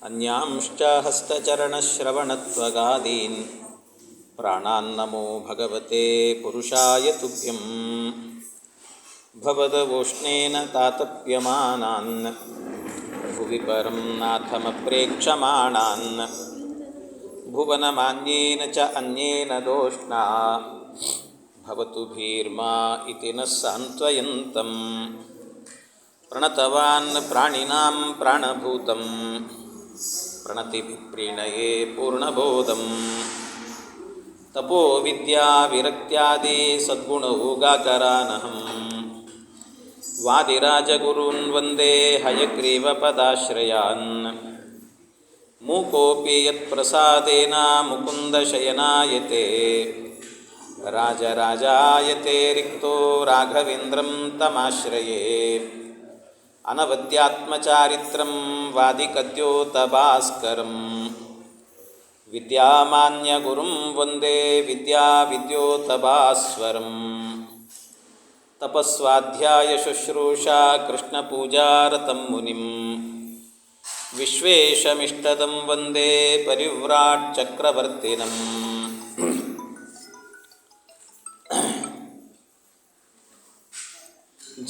अन्यांश्च हस्तचरणश्रवणत्वगादीन् प्राणान्नमो भगवते पुरुषाय तुभ्यं भवदवोष्णेन तातप्यमानान् भुवि परं नाथमप्रेक्षमाणान् भुवनमान्येन च अन्येन दोष्णा भवतु भीर्मा इति नः सान्त्वयन्तम् प्रणतवान् प्राणिनां प्राणभूतं प्रणतिप्रीणये पूर्णबोधम् तपोविद्याविरक्त्यादि सद्गुणौगाकरानहम् वादिराजगुरून् वन्दे हयग्रीवपदाश्रयान् मूकोऽपि यत्प्रसादेन मुकुन्दशयनायते राजराजायते रिक्तो राघवेन्द्रं तमाश्रये अनवद्यात्मचारित्रं वादिकद्योतभास्करं विद्यामान्यगुरुं वन्दे विद्याविद्योतभास्वरम्। तपस्वाध्यायशुश्रूषा कृष्णपूजारतं मुनिं विश्वेशमिष्टदं वन्दे परिव्राट्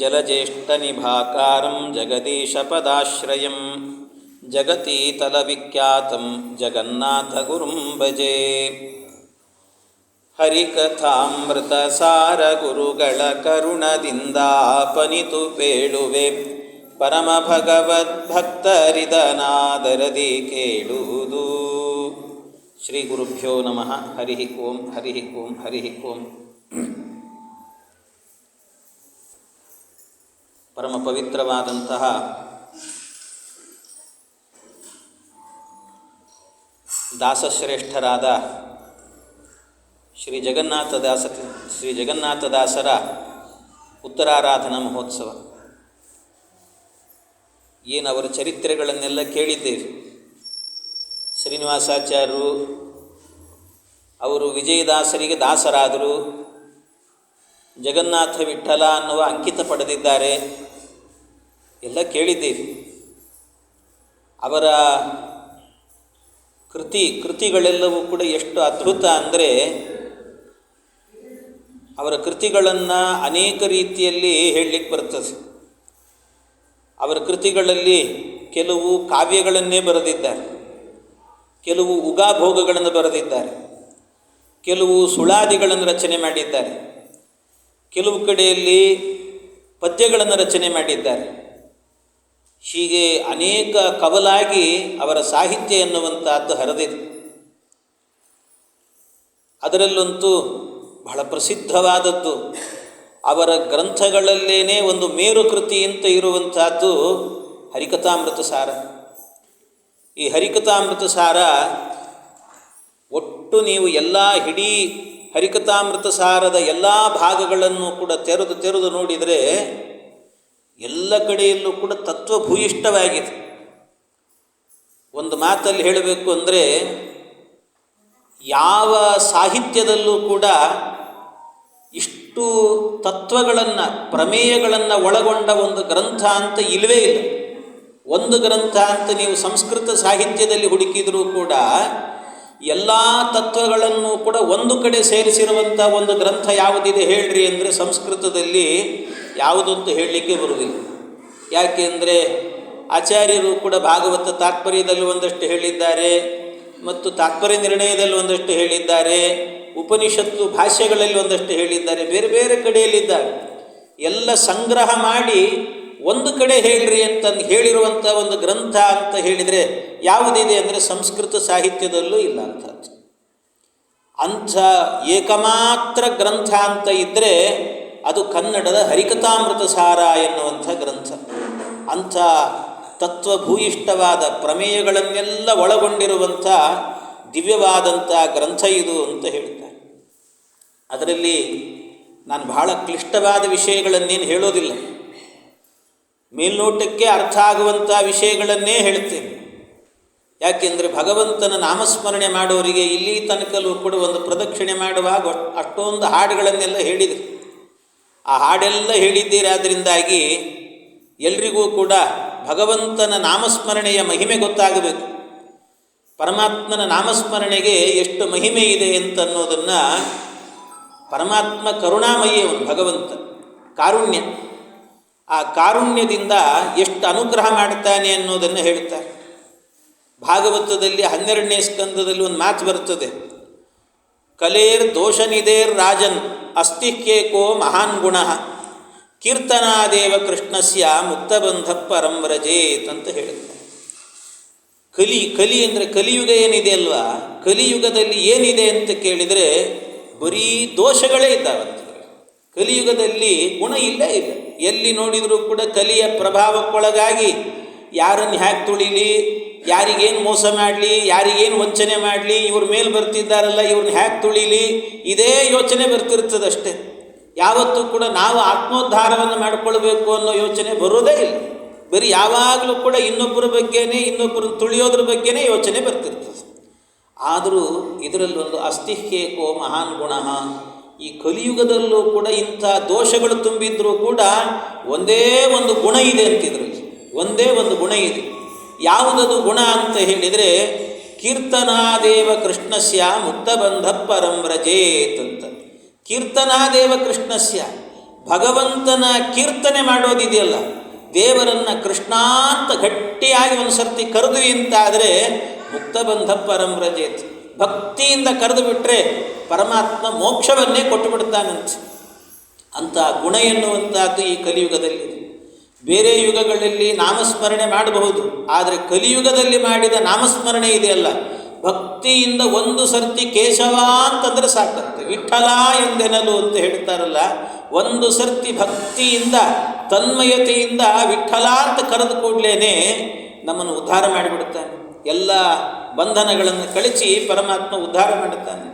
जलज्येष्ठनिभाकारं जगदीशपदाश्रयं जगतीतलविख्यातं जगन्नाथगुरुं भजे ಹರಿಕಥಾಮೃತಸಾರಗುರುಗಳ ಕರುಣದಿಂದಾಪನಿತು ಪೇಳುವೆ ಪರಮ ಭಗವದ್ಭಕ್ತರಿದನಾದರದಿ ಕೇಳುವುದು ಶ್ರೀ ಗುರುಭ್ಯೋ ನಮಃ ಹರಿ ಓಂ ಹರಿ ಓಂ ಹರಿ ಓಂ ಪರಮ ಪವಿತ್ರವಾದಂತಹ ದಾಸಶ್ರೇಷ್ಠರಾದ ಶ್ರೀ ಜಗನ್ನಾಥದಾಸ ಶ್ರೀ ಜಗನ್ನಾಥದಾಸರ ಉತ್ತರಾರಾಧನಾ ಮಹೋತ್ಸವ. ಏನು ಅವರ ಚರಿತ್ರೆಗಳನ್ನೆಲ್ಲ ಕೇಳಿದ್ದೇವೆ ಶ್ರೀನಿವಾಸಾಚಾರ್ಯರು, ಅವರು ವಿಜಯದಾಸರಿಗೆ ದಾಸರಾದರು. ಜಗನ್ನಾಥ ವಿಠಲ ಅನ್ನುವ ಅಂಕಿತ ಪಡೆದಿದ್ದಾರೆ. ಎಲ್ಲ ಕೇಳಿದ್ದೀರಿ. ಅವರ ಕೃತಿ, ಕೃತಿಗಳೆಲ್ಲವೂ ಕೂಡ ಎಷ್ಟು ಅದ್ಭುತ ಅಂದರೆ ಅವರ ಕೃತಿಗಳನ್ನು ಅನೇಕ ರೀತಿಯಲ್ಲಿ ಹೇಳಲಿಕ್ಕೆ ಬರ್ತದೆ. ಅವರ ಕೃತಿಗಳಲ್ಲಿ ಕೆಲವು ಕಾವ್ಯಗಳನ್ನೇ ಬರೆದಿದ್ದಾರೆ. ಕೆಲವು ಉಗಾಭೋಗಗಳನ್ನು ಬರೆದಿದ್ದಾರೆ. ಕೆಲವು ಸುಳಾದಿಗಳನ್ನು ರಚನೆ ಮಾಡಿದ್ದಾರೆ. ಕೆಲವು ಕಡೆಯಲ್ಲಿ ಪದ್ಯಗಳನ್ನು ರಚನೆ ಮಾಡಿದ್ದಾರೆ. ಹೀಗೆ ಅನೇಕ ಕವಲಾಗಿ ಅವರ ಸಾಹಿತ್ಯ ಎನ್ನುವಂಥದ್ದು ಹರಿದಿದೆ. ಅದರಲ್ಲಂತೂ ಬಹಳ ಪ್ರಸಿದ್ಧವಾದದ್ದು ಅವರ ಗ್ರಂಥಗಳಲ್ಲೇನೇ ಒಂದು ಮೇರುಕೃತಿ ಅಂತ ಇರುವಂತಹದ್ದು ಹರಿಕಥಾಮೃತ ಸಾರ ಈ ಹರಿಕಥಾಮೃತ ಸಾರ ಒಟ್ಟು ನೀವು ಎಲ್ಲ ಹಿಡೀ ಹರಿಕಥಾಮೃತ ಸಾರದ ಎಲ್ಲ ಭಾಗಗಳನ್ನು ಕೂಡ ತೆರೆದು ತೆರೆದು ನೋಡಿದರೆ ಎಲ್ಲ ಕಡೆಯಲ್ಲೂ ಕೂಡ ತತ್ವಭೂಯಿಷ್ಠವಾಗಿದೆ ಒಂದು ಮಾತಲ್ಲಿ ಹೇಳಬೇಕು ಅಂದರೆ, ಯಾವ ಸಾಹಿತ್ಯದಲ್ಲೂ ಕೂಡ ಇಷ್ಟು ತತ್ವಗಳನ್ನು, ಪ್ರಮೇಯಗಳನ್ನು ಒಳಗೊಂಡ ಒಂದು ಗ್ರಂಥ ಅಂತ ಇಲ್ಲವೇ ಇಲ್ಲ. ಒಂದು ಗ್ರಂಥ ಅಂತ ನೀವು ಸಂಸ್ಕೃತ ಸಾಹಿತ್ಯದಲ್ಲಿ ಹುಡುಕಿದರೂ ಕೂಡ, ಎಲ್ಲ ತತ್ವಗಳನ್ನು ಕೂಡ ಒಂದು ಕಡೆ ಸೇರಿಸಿರುವಂಥ ಒಂದು ಗ್ರಂಥ ಯಾವುದಿದೆ ಹೇಳ್ರಿ ಅಂದರೆ ಸಂಸ್ಕೃತದಲ್ಲಿ ಯಾವುದಂತ ಹೇಳಲಿಕ್ಕೆ ಬರುವುದಿಲ್ಲ. ಯಾಕೆಂದರೆ ಆಚಾರ್ಯರು ಕೂಡ ಭಾಗವತ ತಾತ್ಪರ್ಯದಲ್ಲಿ ಒಂದಷ್ಟು ಹೇಳಿದ್ದಾರೆ ಮತ್ತು ತಾತ್ಪರ್ಯ ನಿರ್ಣಯದಲ್ಲಿ ಒಂದಷ್ಟು ಹೇಳಿದ್ದಾರೆ, ಉಪನಿಷತ್ತು ಭಾಷೆಗಳಲ್ಲಿ ಒಂದಷ್ಟು ಹೇಳಿದ್ದಾರೆ, ಬೇರೆ ಬೇರೆ ಕಡೆಯಲ್ಲಿದ್ದಾರೆ. ಎಲ್ಲ ಸಂಗ್ರಹ ಮಾಡಿ ಒಂದು ಕಡೆ ಹೇಳ್ರಿ ಅಂತ ಹೇಳಿರುವಂಥ ಒಂದು ಗ್ರಂಥ ಅಂತ ಹೇಳಿದರೆ ಯಾವುದಿದೆ ಅಂದರೆ ಸಂಸ್ಕೃತ ಸಾಹಿತ್ಯದಲ್ಲೂ ಇಲ್ಲ ಅಂತ ಅಂಥ ಏಕಮಾತ್ರ ಗ್ರಂಥ ಅಂತ ಇದ್ದರೆ ಅದು ಕನ್ನಡದ ಹರಿಕಥಾಮೃತ ಸಾರ ಎನ್ನುವಂಥ ಗ್ರಂಥ. ಅಂಥ ತತ್ವಭೂಯಿಷ್ಟವಾದ ಪ್ರಮೇಯಗಳನ್ನೆಲ್ಲ ಒಳಗೊಂಡಿರುವಂಥ ದಿವ್ಯವಾದಂಥ ಗ್ರಂಥ ಇದು ಅಂತ ಹೇಳ್ತಾರೆ. ಅದರಲ್ಲಿ ನಾನು ಬಹಳ ಕ್ಲಿಷ್ಟವಾದ ವಿಷಯಗಳನ್ನೇನು ಹೇಳೋದಿಲ್ಲ. ಮೇಲ್ನೋಟಕ್ಕೆ ಅರ್ಥ ಆಗುವಂಥ ವಿಷಯಗಳನ್ನೇ ಹೇಳ್ತೇನೆ. ಯಾಕೆಂದರೆ ಭಗವಂತನ ನಾಮಸ್ಮರಣೆ ಮಾಡೋರಿಗೆ ಇಲ್ಲಿ ತನಕಲ್ಲೂ ಕೂಡ ಒಂದು ಪ್ರದಕ್ಷಿಣೆ ಮಾಡುವಾಗ ಅಷ್ಟೊಂದು ಹಾಡುಗಳನ್ನೆಲ್ಲ ಹೇಳಿದೆ ಆ ಹಾಡೆಲ್ಲ ಹೇಳಿದ್ದೀರಾದ್ರಿಂದಾಗಿ ಎಲ್ರಿಗೂ ಕೂಡ ಭಗವಂತನ ನಾಮಸ್ಮರಣೆಯ ಮಹಿಮೆ ಗೊತ್ತಾಗಬೇಕು. ಪರಮಾತ್ಮನ ನಾಮಸ್ಮರಣೆಗೆ ಎಷ್ಟು ಮಹಿಮೆ ಇದೆ ಅಂತನ್ನೋದನ್ನು ಪರಮಾತ್ಮ ಕರುಣಾಮಯಿಯವನು ಭಗವಂತ. ಕಾರುಣ್ಯ. ಆ ಕಾರುಣ್ಯದಿಂದ ಎಷ್ಟು ಅನುಗ್ರಹ ಮಾಡ್ತಾನೆ ಅನ್ನೋದನ್ನು ಹೇಳ್ತಾರೆ. ಭಾಗವತದಲ್ಲಿ ಹನ್ನೆರಡನೇ ಸ್ಕಂದದಲ್ಲಿ ಒಂದು ಮಾತು ಬರ್ತದೆ. ಕಲೇರ್ ದೋಷನಿದೇರ್ ರಾಜನ್ ಅಸ್ತಿಹ್ಯೇಕೋ ಮಹಾನ್ ಗುಣ. ಕೀರ್ತನಾದೇವ ಕೃಷ್ಣಸ್ಯ ಮುಕ್ತಬಂಧ ಪರಂ ಅಂತ ಹೇಳುತ್ತೆ ಕಲಿ ಕಲಿ ಅಂದರೆ ಕಲಿಯುಗ ಏನಿದೆ ಅಲ್ವಾ? ಕಲಿಯುಗದಲ್ಲಿ ಏನಿದೆ ಅಂತ ಕೇಳಿದರೆ ಬರೀ ದೋಷಗಳೇ ಇದ್ದಾವೆ ಕಲಿಯುಗದಲ್ಲಿ ಗುಣ ಇಲ್ಲೇ ಇಲ್ಲ ಎಲ್ಲಿ ನೋಡಿದರೂ ಕೂಡ ಕಲಿಯ ಪ್ರಭಾವಕ್ಕೊಳಗಾಗಿ ಯಾರನ್ನು ಹ್ಯಾಕ್ ತುಳಿಲಿ? ಯಾರಿಗೇನು ಮೋಸ ಮಾಡಲಿ, ಯಾರಿಗೇನು ವಂಚನೆ ಮಾಡಲಿ, ಇವ್ರ ಮೇಲೆ ಬರ್ತಿದ್ದಾರಲ್ಲ ಇವ್ರನ್ನ ಹ್ಯಾಕ್ ತುಳೀಲಿ, ಇದೇ ಯೋಚನೆ ಬರ್ತಿರ್ತದಷ್ಟೇ. ಯಾವತ್ತೂ ಕೂಡ ನಾವು ಆತ್ಮೋದ್ಧಾರವನ್ನು ಮಾಡಿಕೊಳ್ಬೇಕು ಅನ್ನೋ ಯೋಚನೆ ಬರೋದೇ ಇಲ್ಲ. ಬರೀ ಯಾವಾಗಲೂ ಕೂಡ ಇನ್ನೊಬ್ಬರ ಬಗ್ಗೆನೇ ಇನ್ನೊಬ್ಬರು ತುಳಿಯೋದ್ರ ಬಗ್ಗೆನೇ ಯೋಚನೆ ಬರ್ತಿರ್ತದೆ. ಆದರೂ ಇದರಲ್ಲೊಂದು ಅಸ್ತಿಹ್ಯೇಕೋ ಮಹಾನ್ ಗುಣ. ಈ ಕಲಿಯುಗದಲ್ಲೂ ಕೂಡ ಇಂಥ ದೋಷಗಳು ತುಂಬಿದ್ರೂ ಕೂಡ ಒಂದೇ ಒಂದು ಗುಣ ಇದೆ ಅಂತಿದ್ರು ಒಂದೇ ಒಂದು ಗುಣ ಇದೆ. ಯಾವುದದು ಗುಣ ಅಂತ ಹೇಳಿದರೆ, ಕೀರ್ತನಾದೇವ ಕೃಷ್ಣಸ್ಯ ಮುಕ್ತಬಂಧ ಪರಂ ಅಂತ. ಕೀರ್ತನಾದೇವ ಕೃಷ್ಣಸ್ಯ, ಭಗವಂತನ ಕೀರ್ತನೆ ಮಾಡೋದಿದೆಯಲ್ಲ, ದೇವರನ್ನು ಕೃಷ್ಣ ಅಂತ ಗಟ್ಟಿಯಾಗಿ ಒಂದು ಸರ್ತಿ ಕರೆದು ಅಂತಾದರೆ ಮುಕ್ತಬಂಧ ಪರಂ ರಜೇತ್ ಭಕ್ತಿಯಿಂದ ಕರೆದು ಬಿಟ್ಟರೆ ಪರಮಾತ್ಮ ಮೋಕ್ಷವನ್ನೇ ಕೊಟ್ಟುಬಿಡ್ತಾನಂತೆ. ಅಂತ ಗುಣ ಎನ್ನುವಂಥದ್ದು ಈ ಕಲಿಯುಗದಲ್ಲಿ ಬೇರೆ ಯುಗಗಳಲ್ಲಿ ನಾಮಸ್ಮರಣೆ ಮಾಡಬಹುದು, ಆದರೆ ಕಲಿಯುಗದಲ್ಲಿ ಮಾಡಿದ ನಾಮಸ್ಮರಣೆ ಇದೆಯಲ್ಲ, ಭಕ್ತಿಯಿಂದ ಒಂದು ಸರ್ತಿ ಕೇಶವ ಅಂತಂದರೆ ಸಾಕಂತೆ ವಿಠಲ ಎಂದೆನಲು ಅಂತ ಹೇಳ್ತಾರಲ್ಲ, ಒಂದು ಸರ್ತಿ ಭಕ್ತಿಯಿಂದ, ತನ್ಮಯತೆಯಿಂದ ವಿಠಲ ಅಂತ ಕರೆದು ಕೂಡಲೇ ನಮ್ಮನ್ನು ಉದ್ಧಾರ ಮಾಡಿಬಿಡ್ತಾನೆ ಎಲ್ಲ ಬಂಧನಗಳನ್ನು ಕಳಿಸಿ ಪರಮಾತ್ಮ ಉದ್ಧಾರ ಮಾಡುತ್ತಾನೆ.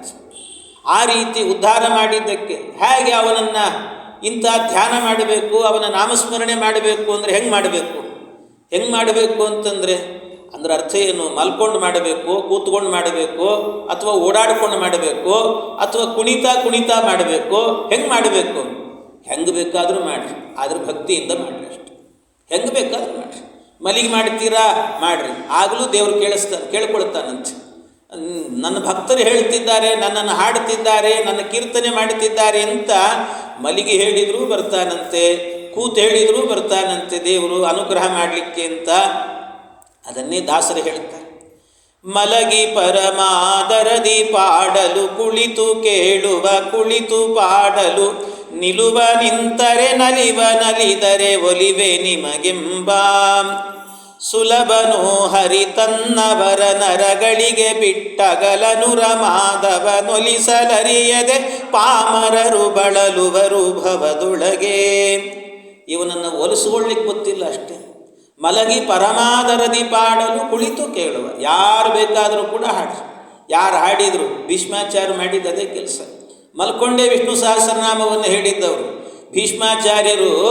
ಆ ರೀತಿ ಉದ್ಧಾರ ಮಾಡಿದ್ದಕ್ಕೆ ಹೇಗೆ ಅವನನ್ನು ಇಂಥ ಧ್ಯಾನ ಮಾಡಬೇಕು, ಅವನ ನಾಮಸ್ಮರಣೆ ಮಾಡಬೇಕು ಅಂದರೆ ಹೆಂಗೆ ಮಾಡಬೇಕು? ಹೆಂಗೆ ಮಾಡಬೇಕು ಅಂತಂದರೆ, ಅಂದ್ರೆ ಅರ್ಥ ಏನು? ಮಲ್ಕೊಂಡು ಮಾಡಬೇಕು, ಕೂತ್ಕೊಂಡು ಮಾಡಬೇಕು, ಅಥವಾ ಓಡಾಡ್ಕೊಂಡು ಮಾಡಬೇಕು, ಅಥವಾ ಕುಣಿತಾ ಕುಣಿತಾ ಮಾಡಬೇಕು. ಹೆಂಗೆ ಮಾಡಬೇಕು? ಹೆಂಗೆ ಬೇಕಾದರೂ ಮಾಡಿರಿ. ಆದ್ರೆ ಭಕ್ತಿಯಿಂದ ಮಾಡಿರಿ ಅಷ್ಟೆ. ಹೆಂಗೆ ಬೇಕಾದರೂ ಮಾಡಿರಿ. ಮಲಿಗೆ ಮಾಡ್ತೀರಾ? ಮಾಡಿರಿ. ಆಗಲೂ ದೇವರು ಕೇಳಿಸ್ತಾ, ಕೇಳ್ಕೊಳ್ತಾನಂತೆ. ನನ್ನ ಭಕ್ತರು ಹೇಳ್ತಿದ್ದಾರೆ ನನ್ನನ್ನು ಹಾಡ್ತಿದ್ದಾರೆ ನನ್ನ ಕೀರ್ತನೆ ಮಾಡುತ್ತಿದ್ದಾರೆ ಅಂತ ಮಲಿಗೆ ಹೇಳಿದರೂ ಬರ್ತಾನಂತೆ, ಕೂತು ಹೇಳಿದರೂ ಬರ್ತಾನಂತೆ ದೇವರು ಅನುಗ್ರಹ ಮಾಡಲಿಕ್ಕೆ ಅಂತ ಅದನ್ನೇ ದಾಸರು ಹೇಳ್ತಾರೆ. ಮಲಗಿ ಪರಮಾದರದಿ ಪಾಡಲು ಕುಳಿತು ಕೇಳುವ, ಕುಳಿತು ಪಾಡಲು, ನಿಲುವ ನಿಂತರೆ ನಲಿವ, ನಲಿದರೆ ಒಲಿವೆ ನಿಮಗೆಂಬ ಸುಲಭನು ಹರಿ ತನ್ನವರ ನರಗಳಿಗೆ ಬಿಟ್ಟಗಲನುರ ಮಾಧವ ನೊಲಿಸಲರಿಯದೆ ಪಾಮರರು ಬಳಲುವರು ಭವದೊಳಗೆ. ಇವನನ್ನು ಒಲಿಸಿಕೊಳ್ಳಿಕ್ಕೆ ಗೊತ್ತಿಲ್ಲ ಅಷ್ಟೇ. ಮಲಗಿ ಪರಮಾದರದಿ ಪಾಡಲು ಕುಳಿತು ಕೇಳುವ. ಯಾರು ಬೇಕಾದರೂ ಕೂಡ ಹಾಡಿ. ಯಾರು ಹಾಡಿದರು ಭೀಷ್ಮಾಚಾರ್ಯ ಅದೇ ಕೆಲಸ. ಮಲ್ಕೊಂಡೇ ವಿಷ್ಣು ಸಹಸ್ರನಾಮವನ್ನು ಹೇಳಿದ್ದವರು. ಭೀಷ್ಮಾಚಾರ್ಯರು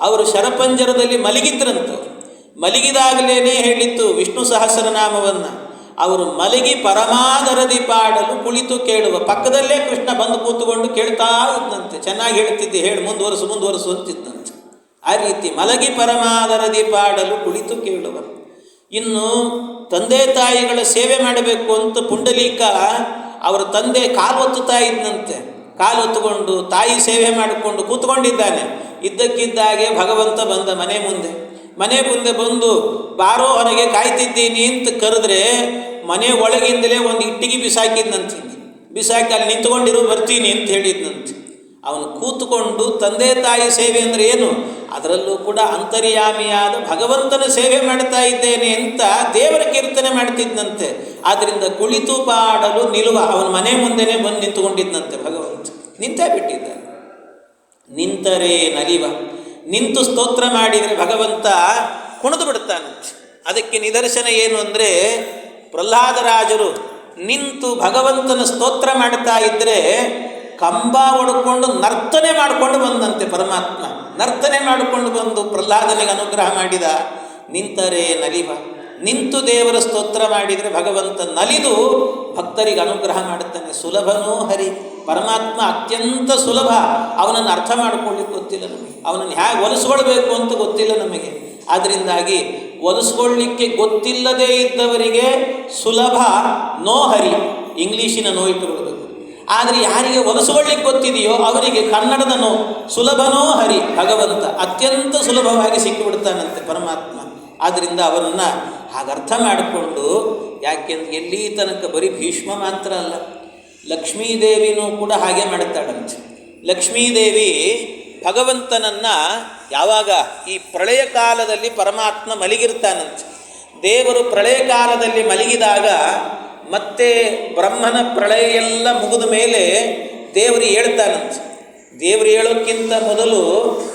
ಅವರು ಶರಪಂಜರದಲ್ಲಿ ಮಲಗಿದ್ರಂತವ್ರು. ಮಲಗಿದಾಗಲೇ ಹೇಳಿತ್ತು ವಿಷ್ಣು ಸಹಸ್ರನಾಮವನ್ನು. ಅವರು ಮಲಗಿ ಪರಮಾದರದಿ ಪಾಡಲು ಕುಳಿತು ಕೇಳುವ. ಪಕ್ಕದಲ್ಲೇ ಕೃಷ್ಣ ಬಂದು ಕೂತುಕೊಂಡು ಕೇಳ್ತಾ ಇದ್ದಂತೆ ಚೆನ್ನಾಗಿ ಹೇಳ್ತಿದ್ದೆ. ಹೇಳಿ, ಮುಂದುವರೆಸು ಮುಂದುವರೆಸು ಅಂತಿದ್ದಂತೆ ಆ ರೀತಿ ಮಲಗಿ ಪರಮಾದರದಿ ಪಾಡಲು ಕುಳಿತು ಕೇಳುವ ಇನ್ನು ತಂದೆ ತಾಯಿಗಳ ಸೇವೆ ಮಾಡಬೇಕು ಅಂತ ಪುಂಡಲೀಕ ಅವರ ತಂದೆ ಕಾಲು ಒತ್ತುತ್ತಾ ಇದ್ದಂತೆ ಕಾಲು ಒತ್ತುಕೊಂಡು ತಾಯಿ ಸೇವೆ ಮಾಡಿಕೊಂಡು ಕೂತ್ಕೊಂಡಿದ್ದಾನೆ. ಇದ್ದಕ್ಕಿದ್ದಾಗೆ ಭಗವಂತ ಬಂದ ಮನೆ ಮುಂದೆ. ಮನೆ ಮುಂದೆ ಬಂದು ಬಾರೋ ಹೊರಗೆ ಕಾಯ್ತಿದ್ದೀನಿ ಅಂತ ಕರೆದ್ರೆ ಮನೆ ಒಳಗಿಂದಲೇ ಒಂದು ಇಟ್ಟಿಗೆ ಬಿಸಾಕಿದ್ನಂತೆ. ಬಿಸಾಕಿ ಅಲ್ಲಿ ನಿಂತ್ಕೊಂಡಿರು, ಬರ್ತೀನಿ ಅಂತ ಹೇಳಿದ್ನಂತೆ. ಅವನು ಕೂತ್ಕೊಂಡು ತಂದೆ ತಾಯಿ ಸೇವೆ ಅಂದರೆ ಏನು? ಅದರಲ್ಲೂ ಕೂಡ ಅಂತರ್ಯಾಮಿಯಾದ ಭಗವಂತನ ಸೇವೆ ಮಾಡ್ತಾ ಇದ್ದೇನೆ ಅಂತ ದೇವರ ಕೀರ್ತನೆ ಮಾಡ್ತಿದ್ದಂತೆ ಆದ್ದರಿಂದ ಕುಳಿತು ಪಾಡಲು ನಿಲುವ ಅವನ ಮನೆ ಮುಂದೆನೇ ಬಂದು ನಿಂತುಕೊಂಡಿದ್ದಂತೆ ಭಗವಂತ. ನಿಂತೇ ಬಿಟ್ಟಿದ್ದಾನೆ. ನಿಂತರೇ ನಲಿವ. ನಿಂತು ಸ್ತೋತ್ರ ಮಾಡಿದರೆ ಭಗವಂತ ಕುಣಿದು ಬಿಡ್ತಾನಂತೆ ಅದಕ್ಕೆ ನಿದರ್ಶನ ಏನು ಅಂದರೆ ಪ್ರಹ್ಲಾದರಾಜರು ನಿಂತು ಭಗವಂತನ ಸ್ತೋತ್ರ ಮಾಡ್ತಾ ಇದ್ದರೆ ಕಂಬ ಹೊಡ್ಕೊಂಡು ನರ್ತನೆ ಮಾಡಿಕೊಂಡು ಬಂದಂತೆ ಪರಮಾತ್ಮ. ನರ್ತನೆ ಮಾಡಿಕೊಂಡು ಬಂದು ಪ್ರಹ್ಲಾದನಿಗೆ ಅನುಗ್ರಹ ಮಾಡಿದ, ನಿಂತರೆ ನಲಿವ. ನಿಂತು ದೇವರ ಸ್ತೋತ್ರ ಮಾಡಿದರೆ ಭಗವಂತ ನಲಿದು ಭಕ್ತರಿಗೆ ಅನುಗ್ರಹ ಮಾಡುತ್ತಾನೆ. ಸುಲಭನೂ ಹರಿ. ಪರಮಾತ್ಮ ಅತ್ಯಂತ ಸುಲಭ ಅವನನ್ನು ಅರ್ಥ ಮಾಡಿಕೊಳ್ಳಿಕ್ಕೆ ಗೊತ್ತಿಲ್ಲ ನಮಗೆ. ಅವನನ್ನು ಹೇಗೆ ಒಲಿಸ್ಕೊಳ್ಬೇಕು ಅಂತ ಗೊತ್ತಿಲ್ಲ ನಮಗೆ. ಆದ್ದರಿಂದಾಗಿ ಒಲಿಸ್ಕೊಳ್ಳಿಕ್ಕೆ ಗೊತ್ತಿಲ್ಲದೇ ಇದ್ದವರಿಗೆ ಸುಲಭ ನೋ ಹರಿ ಇಂಗ್ಲೀಷಿನ ನೋ ಇಟ್ಟುಕೊಳ್ಬೇಕು ಆದರೆ ಯಾರಿಗೆ ಒಲಿಸ್ಕೊಳ್ಳಿಕ್ಕೆ ಗೊತ್ತಿದೆಯೋ ಅವರಿಗೆ ಕನ್ನಡದ ನೋ ಸುಲಭನೋ ಹರಿ ಭಗವಂತ ಅತ್ಯಂತ ಸುಲಭವಾಗಿ ಸಿಕ್ಕಿಬಿಡ್ತಾನಂತೆ ಪರಮಾತ್ಮ. ಆದ್ದರಿಂದ ಅವರನ್ನು ಹಾಗರ್ಥ ಮಾಡಿಕೊಂಡು ಯಾಕೆಂದ್ರೆ ಎಲ್ಲಿ ತನಕ ಬರೀ ಭೀಷ್ಮ ಮಾತ್ರ ಅಲ್ಲ ಲಕ್ಷ್ಮೀದೇವಿನೂ ಕೂಡ ಹಾಗೆ ಮಾಡುತ್ತಾಳಂತೆ. ಲಕ್ಷ್ಮೀದೇವಿ ಭಗವಂತನನ್ನು ಯಾವಾಗ ಈ ಪ್ರಳಯ ಕಾಲದಲ್ಲಿ ಪರಮಾತ್ಮ ಮಲಗಿರ್ತಾನಂತೆ ದೇವರು ಪ್ರಳಯ ಕಾಲದಲ್ಲಿ ಮಲಗಿದಾಗ ಮತ್ತೆ ಬ್ರಹ್ಮನ ಪ್ರಳಯ ಎಲ್ಲ ಮುಗಿದ ಮೇಲೆ ದೇವರು ಹೇಳ್ತಾನಂತೆ ದೇವರು ಹೇಳೋಕ್ಕಿಂತ ಮೊದಲು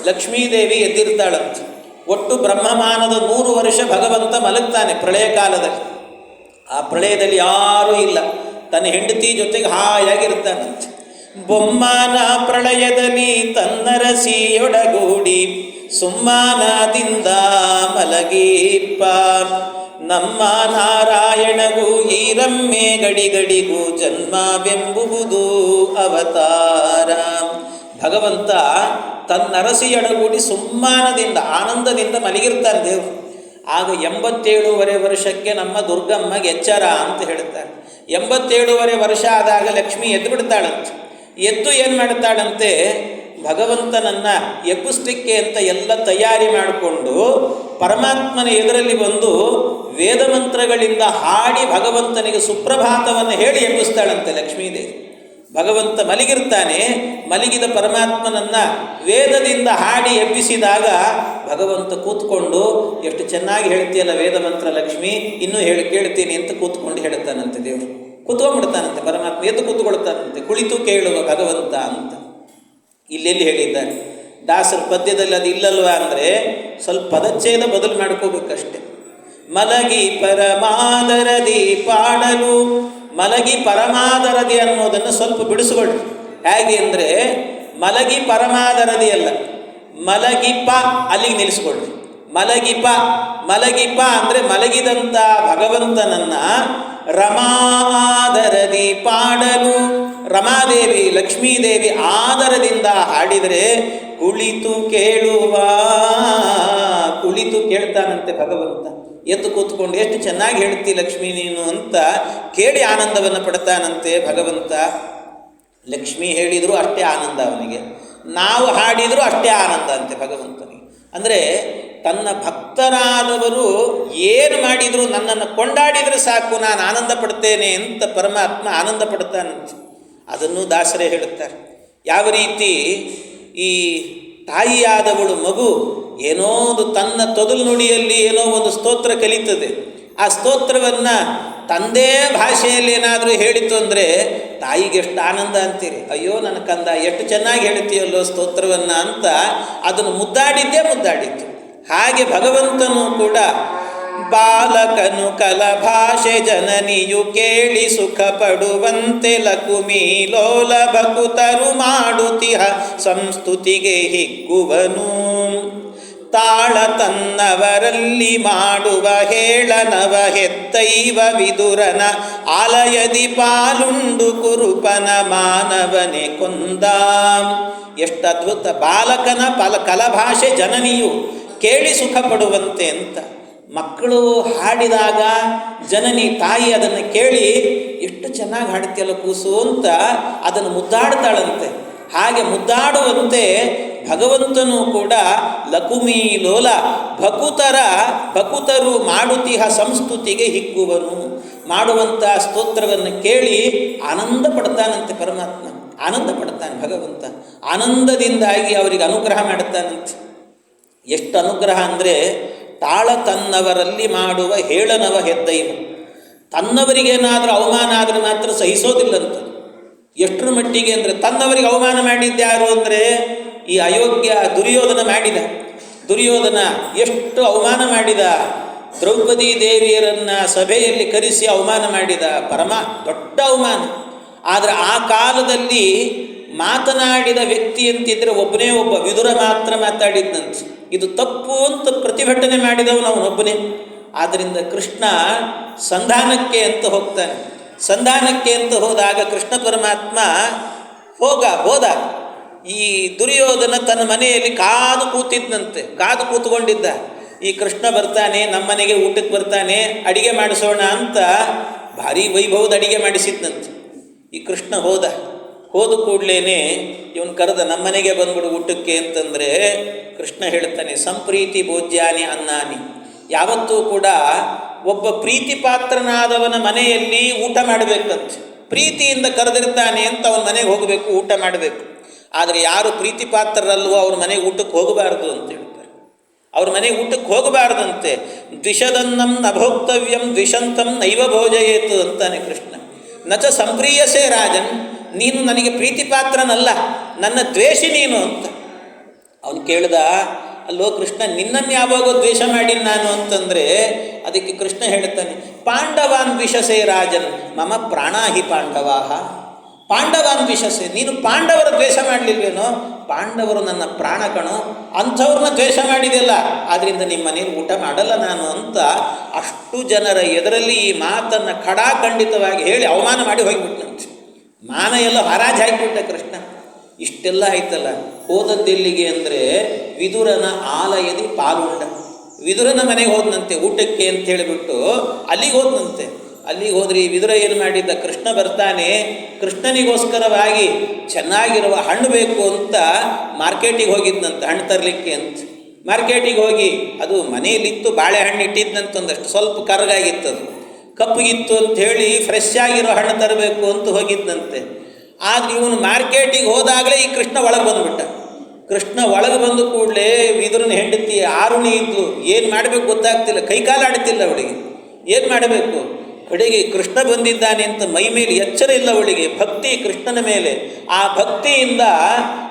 ಲಕ್ಷ್ಮೀದೇವಿ ಎದ್ದಿರ್ತಾಳಂತೆ ಒಟ್ಟು ಬ್ರಹ್ಮಮಾನದ ನೂರು ವರ್ಷ ಭಗವಂತ ಮಲಗ್ತಾನೆ ಪ್ರಳಯ ಕಾಲದಲ್ಲಿ. ಆ ಪ್ರಳಯದಲ್ಲಿ ಯಾರೂ ಇಲ್ಲ. ತನ್ನ ಹೆಂಡತಿ ಜೊತೆಗೆ ಹಾಯಾಗಿರ್ತಾನಂತೆ ಬೊಮ್ಮಾನ ಪ್ರಳಯದಲ್ಲಿ ತನ್ನರಸಿಯೊಡಗೂಡಿ ಸುಮ್ಮಾನದಿಂದ ಮಲಗೀಪ ನಮ್ಮ ನಾರಾಯಣಗೂ ಈ ರಮ್ಮೆ ಗಡಿಗಡಿಗೂ ಜನ್ಮವೆಂಬುವುದು ಅವತಾರ. ಭಗವಂತ ತನ್ನರಸಿಯೊಡಗೂಡಿ ಸುಮ್ಮಾನದಿಂದ, ಆನಂದದಿಂದ ಮಲಗಿರ್ತಾರೆ ದೇವರು. ಆಗ ಎಂಬತ್ತೇಳೂವರೆ ವರ್ಷಕ್ಕೆ ನಮ್ಮ ದುರ್ಗಮ್ಮಗೆ ಎಚ್ಚರ ಅಂತ ಹೇಳ್ತಾರೆ ಎಂಬತ್ತೇಳೂವರೆ ವರ್ಷ ಆದಾಗ ಲಕ್ಷ್ಮಿ ಎದ್ದು ಬಿಡ್ತಾಳಂತೆ ಎದ್ದು ಏನು ಮಾಡ್ತಾಳಂತೆ? ಭಗವಂತನನ್ನು ಎಬ್ಬಿಸ್ಲಿಕ್ಕೆ ಅಂತ ಎಲ್ಲ ತಯಾರಿ ಮಾಡಿಕೊಂಡು ಪರಮಾತ್ಮನ ಎದುರಲ್ಲಿ ಬಂದು ವೇದ ಮಂತ್ರಗಳಿಂದ ಹಾಡಿ ಭಗವಂತನಿಗೆ ಸುಪ್ರಭಾತವನ್ನು ಹೇಳಿ ಎಬ್ಬಿಸ್ತಾಳಂತೆ ಲಕ್ಷ್ಮೀದೇವಿ. ಭಗವಂತ ಮಲಗಿರ್ತಾನೆ, ಮಲಗಿದ ಪರಮಾತ್ಮನನ್ನು ವೇದದಿಂದ ಹಾಡಿ ಎಬ್ಬಿಸಿದಾಗ ಭಗವಂತ ಕೂತ್ಕೊಂಡು, ಎಷ್ಟು ಚೆನ್ನಾಗಿ ಹೇಳ್ತೀಯಲ್ಲ ವೇದ ಮಂತ್ರ ಲಕ್ಷ್ಮಿ, ಇನ್ನೂ ಹೇಳಿ ಕೇಳ್ತೀನಿ ಅಂತ ಕೂತ್ಕೊಂಡು ಹೇಳ್ತಾನಂತೆ ದೇವರು. ಕೂತ್ಕೊಂಡ್ಬಿಡ್ತಾನಂತೆ ಪರಮಾತ್ಮ, ಎದ್ದು ಕೂತ್ಕೊಳ್ತಾನಂತೆ, ಕುಳಿತು ಕೇಳುವ ಭಗವಂತ ಅಂತ. ಇಲ್ಲೆಲ್ಲಿ ಹೇಳಿದ್ದಾನೆ, ದಾಸರ ಪದ್ಯದಲ್ಲಿ ಅದು ಇಲ್ಲಲ್ವಾ ಅಂದರೆ ಸ್ವಲ್ಪ ಪದಚ್ಛೇದ ಬದಲು ಮಾಡ್ಕೋಬೇಕಷ್ಟೆ. ಮಲಗಿ ಪರಮಾದರದಿ ಪಾಡಲು ಮಲಗಿ ಪರಮಾದರದಿ ಅನ್ನೋದನ್ನು ಸ್ವಲ್ಪ ಬಿಡಿಸ್ಕೊಳ್ಳಿ ಹೇಗೆ ಅಂದರೆ, ಮಲಗಿ ಪರಮಾದರದಿ ಅಲ್ಲ ಮಲಗಿಪ ಅಲ್ಲಿಗೆ ನಿಲ್ಲಿಸ್ಕೊಳ್ಳಿ ಮಲಗಿಪ ಮಲಗಿಪ ಅಂದರೆ ಮಲಗಿದಂಥ ಭಗವಂತನನ್ನ ರಮಾದರದಿ ಪಾಡಲು, ರಮಾದೇವಿ, ಲಕ್ಷ್ಮೀದೇವಿ ಆದರದಿಂದ ಹಾಡಿದರೆ ಕುಳಿತು ಕೇಳುವ, ಕುಳಿತು ಕೇಳ್ತಾನಂತೆ ಭಗವಂತ. ಎದ್ದು ಕೂತ್ಕೊಂಡು ಎಷ್ಟು ಚೆನ್ನಾಗಿ ಹೇಳ್ತಿ ಲಕ್ಷ್ಮೀ ನೀನು ಅಂತ ಕೇಳಿ ಆನಂದವನ್ನು ಪಡ್ತಾನಂತೆ ಭಗವಂತ. ಲಕ್ಷ್ಮಿ ಹೇಳಿದರೂ ಅಷ್ಟೇ ಆನಂದ ಅವನಿಗೆ. ನಾವು ಹಾಡಿದರೂ ಅಷ್ಟೇ ಆನಂದ ಅಂತೆ ಭಗವಂತನಿಗೆ. ಅಂದರೆ ತನ್ನ ಭಕ್ತರಾದವರು ಏನು ಮಾಡಿದರೂ ನನ್ನನ್ನು ಕೊಂಡಾಡಿದರೆ ಸಾಕು, ನಾನು ಆನಂದ ಪಡ್ತೇನೆ ಅಂತ ಪರಮಾತ್ಮ ಆನಂದ ಪಡ್ತಾನಂತೆ. ಅದನ್ನು ದಾಸರೇ ಹೇಳುತ್ತಾರೆ. ಯಾವ ರೀತಿ ಈ ತಾಯಿಯಾದವಳು ಮಗು ಏನೋ ಒಂದು ತನ್ನ ತೊದಲು ನುಡಿಯಲ್ಲಿ ಏನೋ ಒಂದು ಸ್ತೋತ್ರ ಕಲಿತದೆ. ಆ ಸ್ತೋತ್ರವನ್ನು ತಂದೇ ಭಾಷೆಯಲ್ಲಿ ಏನಾದರೂ ಹೇಳಿತು ಅಂದರೆ, ತಾಯಿಗೆ ಎಷ್ಟು ಆನಂದ ಅಂತೀರಿ? ಅಯ್ಯೋ, ನನ್ನ ಕಂದ, ಎಷ್ಟು ಚೆನ್ನಾಗಿ ಹೇಳ್ತೀಯಲ್ಲೋ ಸ್ತೋತ್ರವನ್ನು ಅಂತ ಅದನ್ನು ಮುದ್ದಾಡಿದ್ದೇ ಮುದ್ದಾಡಿತ್ತು. ಹಾಗೆ ಭಗವಂತನು ಕೂಡ ಬಾಲಕನು ಕಲ ಭಾಷೆ ಜನನಿಯು ಕೇಳಿ ಸುಖ ಪಡುವಂತೆ ಲಕುಮಿ ಲೋಲ ಭಕುತರು ಮಾಡುತಿಹ ಸಂಸ್ತುತಿಗೆ ಹಿಗ್ಗುವನು. ತಾಳ ತನ್ನವರಲ್ಲಿ ಮಾಡುವ ಹೇಳನವ ಹೆತ್ತೈವ ವಿದುರನ ಆಲಯದಿ ಪಾಲುಂಡು ಕುರುಪನ ಮಾನವನೆ ಕೊಂದ. ಎಷ್ಟು ಅದ್ಭುತ ಬಾಲಕನ ಪಲ ಕಲಭಾಷೆ ಜನನಿಯು ಕೇಳಿ ಸುಖ ಪಡುವಂತೆ ಅಂತ. ಮಕ್ಕಳು ಹಾಡಿದಾಗ ಜನನಿ ತಾಯಿ ಅದನ್ನು ಕೇಳಿ ಎಷ್ಟು ಚೆನ್ನಾಗಿ ಹಾಡ್ತಿಯಲ್ಲ ಕೂಸು ಅಂತ ಅದನ್ನು ಮುದ್ದಾಡ್ತಾಳಂತೆ. ಹಾಗೆ ಮುದ್ದಾಡುವಂತೆ ಭಗವಂತನು ಕೂಡ ಲಕುಮಿ ಲೋಲ ಭಕುತರ, ಭಕುತರು ಮಾಡುತಿಹ ಸಂಸ್ತುತಿಗೆ ಹಿಕ್ಕುವನು. ಮಾಡುವಂಥ ಸ್ತೋತ್ರವನ್ನು ಕೇಳಿ ಆನಂದ ಪಡ್ತಾನಂತೆ ಪರಮಾತ್ಮ. ಆನಂದ ಪಡ್ತಾನೆ ಭಗವಂತ. ಆನಂದದಿಂದಾಗಿ ಅವರಿಗೆ ಅನುಗ್ರಹ ಮಾಡುತ್ತಾನಂತೆ ಎಷ್ಟು ಅನುಗ್ರಹ ಅಂದರೆ ತಾಳ ತನ್ನವರಲ್ಲಿ ಮಾಡುವ ಹೇಳನವ ಹೆದ್ದೈವ. ತನ್ನವರಿಗೇನಾದರೂ ಅವಮಾನ ಆದರೆ ಮಾತ್ರ ಸಹಿಸೋದಿಲ್ಲಂತ ಎಷ್ಟರ ಮಟ್ಟಿಗೆ ಅಂದರೆ ತನ್ನವರಿಗೆ ಅವಮಾನ ಮಾಡಿದ್ದ್ಯಾರು ಅಂದರೆ ಈ ಅಯೋಗ್ಯ ದುರ್ಯೋಧನ ಮಾಡಿದ. ದುರ್ಯೋಧನ ಎಷ್ಟು ಅವಮಾನ ಮಾಡಿದ. ದ್ರೌಪದಿ ದೇವಿಯರನ್ನು ಸಭೆಯಲ್ಲಿ ಕರೆಸಿ ಅವಮಾನ ಮಾಡಿದ. ಪರಮ ದೊಡ್ಡ ಅವಮಾನ. ಆದರೆ ಆ ಕಾಲದಲ್ಲಿ ಮಾತನಾಡಿದ ವ್ಯಕ್ತಿ ಅಂತಿದ್ರೆ ಒಬ್ಬನೇ ಒಬ್ಬ ವಿದುರ ಮಾತ್ರ ಮಾತಾಡಿದ್ದಂತೆ ಇದು ತಪ್ಪು ಅಂತ ಪ್ರತಿಭಟನೆ ಮಾಡಿದವನು ಅವನೊಬ್ಬನೇ ಆದ್ದರಿಂದ ಕೃಷ್ಣ ಸಂಧಾನಕ್ಕೆ ಅಂತ ಹೋಗ್ತಾನೆ. ಸಂಧಾನಕ್ಕೆ ಅಂತ ಹೋದಾಗ ಕೃಷ್ಣ ಪರಮಾತ್ಮ ಹೋಗ, ಹೋದ. ಈ ದುರ್ಯೋಧನ ತನ್ನ ಮನೆಯಲ್ಲಿ ಕಾದು ಕೂತಿದ್ದಂತೆ ಕಾದು ಕೂತ್ಕೊಂಡಿದ್ದ. ಈ ಕೃಷ್ಣ ಬರ್ತಾನೆ, ನಮ್ಮನೆಗೆ ಊಟಕ್ಕೆ ಬರ್ತಾನೆ, ಅಡಿಗೆ ಮಾಡಿಸೋಣ ಅಂತ ಭಾರಿ ವೈಭವದ ಅಡಿಗೆ ಮಾಡಿಸಿದ್ನಂತೆ. ಈ ಕೃಷ್ಣ ಹೋದ. ಹೋದ ಕೂಡಲೇ ಇವನು ಕರೆದ, ನಮ್ಮನೆಗೆ ಬಂದ್ಬಿಡು ಊಟಕ್ಕೆ ಅಂತಂದರೆ ಕೃಷ್ಣ ಹೇಳ್ತಾನೆ, ಸಂಪ್ರೀತಿ ಭೋಜ್ಯಾನಿ ಅನ್ನಾನಿ. ಯಾವತ್ತೂ ಕೂಡ ಒಬ್ಬ ಪ್ರೀತಿ ಪಾತ್ರನಾದವನ ಮನೆಯಲ್ಲಿ ಊಟ ಮಾಡಬೇಕಂತೆ. ಪ್ರೀತಿಯಿಂದ ಕರೆದಿರ್ತಾನೆ ಅಂತ ಅವನ ಮನೆಗೆ ಹೋಗಬೇಕು, ಊಟ ಮಾಡಬೇಕು. ಆದರೆ ಯಾರು ಪ್ರೀತಿ ಪಾತ್ರರಲ್ವೋ ಅವ್ರ ಮನೆಗೆ ಊಟಕ್ಕೆ ಹೋಗಬಾರ್ದು ಅಂತ ಹೇಳ್ತಾರೆ. ಅವ್ರ ಮನೆಗೆ ಊಟಕ್ಕೆ ಹೋಗಬಾರ್ದಂತೆ ದ್ವಿಷದನ್ನಂ ನಭೋಕ್ತವ್ಯಂ ದ್ವಿಷಂತಂ ನೈವ ಭೋಜಯೇತು ಅಂತಾನೆ ಕೃಷ್ಣ. ನಚ ಸಂಪ್ರೀಯಸೇ ರಾಜನ್, ನೀನು ನನಗೆ ಪ್ರೀತಿ ಪಾತ್ರನಲ್ಲ ನನ್ನ ದ್ವೇಷಿ ನೀನು ಅಂತ. ಅವನು ಕೇಳ್ದ, ಅಲ್ಲೋ ಕೃಷ್ಣ, ನಿನ್ನನ್ನು ಯಾವಾಗೋ ದ್ವೇಷ ಮಾಡಿ ನಾನು ಅಂತಂದರೆ ಅದಕ್ಕೆ ಕೃಷ್ಣ ಹೇಳ್ತಾನೆ, ಪಾಂಡವಾನ್ ದ್ವಿಷಸೇ ರಾಜನ್, ಮಮ ಪ್ರಾಣಾಹಿ ಪಾಂಡವಾಹ. ಪಾಂಡವಾನ್ ವಿಶಸ್ಸೆ ನೀನು ಪಾಂಡವರ ದ್ವೇಷ ಮಾಡಲಿಲ್ವೇನೋ? ಪಾಂಡವರು ನನ್ನ ಪ್ರಾಣ ಕಣೋ. ಅಂಥವ್ರನ್ನ ದ್ವೇಷ ಮಾಡಿದೆಲ್ಲ ಆದ್ದರಿಂದ ನಿಮ್ಮ ಮನೇಲಿ ಊಟ ಮಾಡಲ್ಲ ನಾನು ಅಂತ ಅಷ್ಟು ಜನರ ಎದುರಲ್ಲಿ ಈ ಮಾತನ್ನು ಖಡಾಖಂಡಿತವಾಗಿ ಹೇಳಿ ಅವಮಾನ ಮಾಡಿ ಹೋಗಿಬಿಟ್ನಂತೆ. ಮಾನ ಎಲ್ಲ ಹರಾಜು ಹಾಕಿಬಿಟ್ಟ ಕೃಷ್ಣ. ಇಷ್ಟೆಲ್ಲ ಆಯ್ತಲ್ಲ? ಹೋದದ್ದೆಲ್ಲಿಗೆ ಅಂದರೆ ವಿದುರನ ಆಲಯದಿ ಪಾಲುಂಡ. ವಿದುರನ ಮನೆಗೆ ಹೋದ್ನಂತೆ ಊಟಕ್ಕೆ ಅಂತ ಹೇಳಿಬಿಟ್ಟು ಅಲ್ಲಿಗೆ ಹೋದ್ನಂತೆ. ಅಲ್ಲಿಗೆ ಹೋದ್ರಿ ವಿದುರ ಏನು ಮಾಡಿದ್ದ? ಕೃಷ್ಣ ಬರ್ತಾನೆ, ಕೃಷ್ಣನಿಗೋಸ್ಕರವಾಗಿ ಚೆನ್ನಾಗಿರುವ ಹಣ್ಣು ಬೇಕು ಅಂತ ಮಾರ್ಕೆಟಿಗೆ ಹೋಗಿದ್ನಂತೆ, ಹಣ್ಣು ತರಲಿಕ್ಕೆ ಅಂತ. ಮಾರ್ಕೆಟಿಗೆ ಹೋಗಿ ಅದು ಮನೆಯಲ್ಲಿತ್ತು, ಬಾಳೆಹಣ್ಣು ಇಟ್ಟಿದ್ದಂತ ಒಂದಷ್ಟು, ಸ್ವಲ್ಪ ಕರಗಾಗಿತ್ತದು ಕಪ್ಪಗಿತ್ತು ಅಂತ ಹೇಳಿ ಫ್ರೆಶ್ ಆಗಿರೋ ಹಣ್ಣು ತರಬೇಕು ಅಂತ ಹೋಗಿದ್ದಂತೆ ಆದರೆ ಇವನು ಮಾರ್ಕೆಟಿಗೆ ಹೋದಾಗಲೇ ಈ ಕೃಷ್ಣ ಒಳಗೆ ಬಂದುಬಿಟ್ಟ. ಕೃಷ್ಣ ಒಳಗೆ ಬಂದ ಕೂಡಲೇ ವಿದುರನ ಹೆಂಡತಿ ಆರುಣಿ ಇದ್ಲು, ಏನು ಮಾಡಬೇಕು ಗೊತ್ತಾಗ್ತಿಲ್ಲ ಕೈಕಾಲು ಆಡ್ತಿಲ್ಲ ಅವಳಿಗೆ. ಏನು ಮಾಡಬೇಕು? ಕಡೆಗೆ ಕೃಷ್ಣ ಬಂದಿದ್ದಾನೆ ಅಂತ ಮೈ ಮೇಲೆ ಎಚ್ಚರ ಇಲ್ಲ ಅವಳಿಗೆ ಭಕ್ತಿ ಕೃಷ್ಣನ ಮೇಲೆ. ಆ ಭಕ್ತಿಯಿಂದ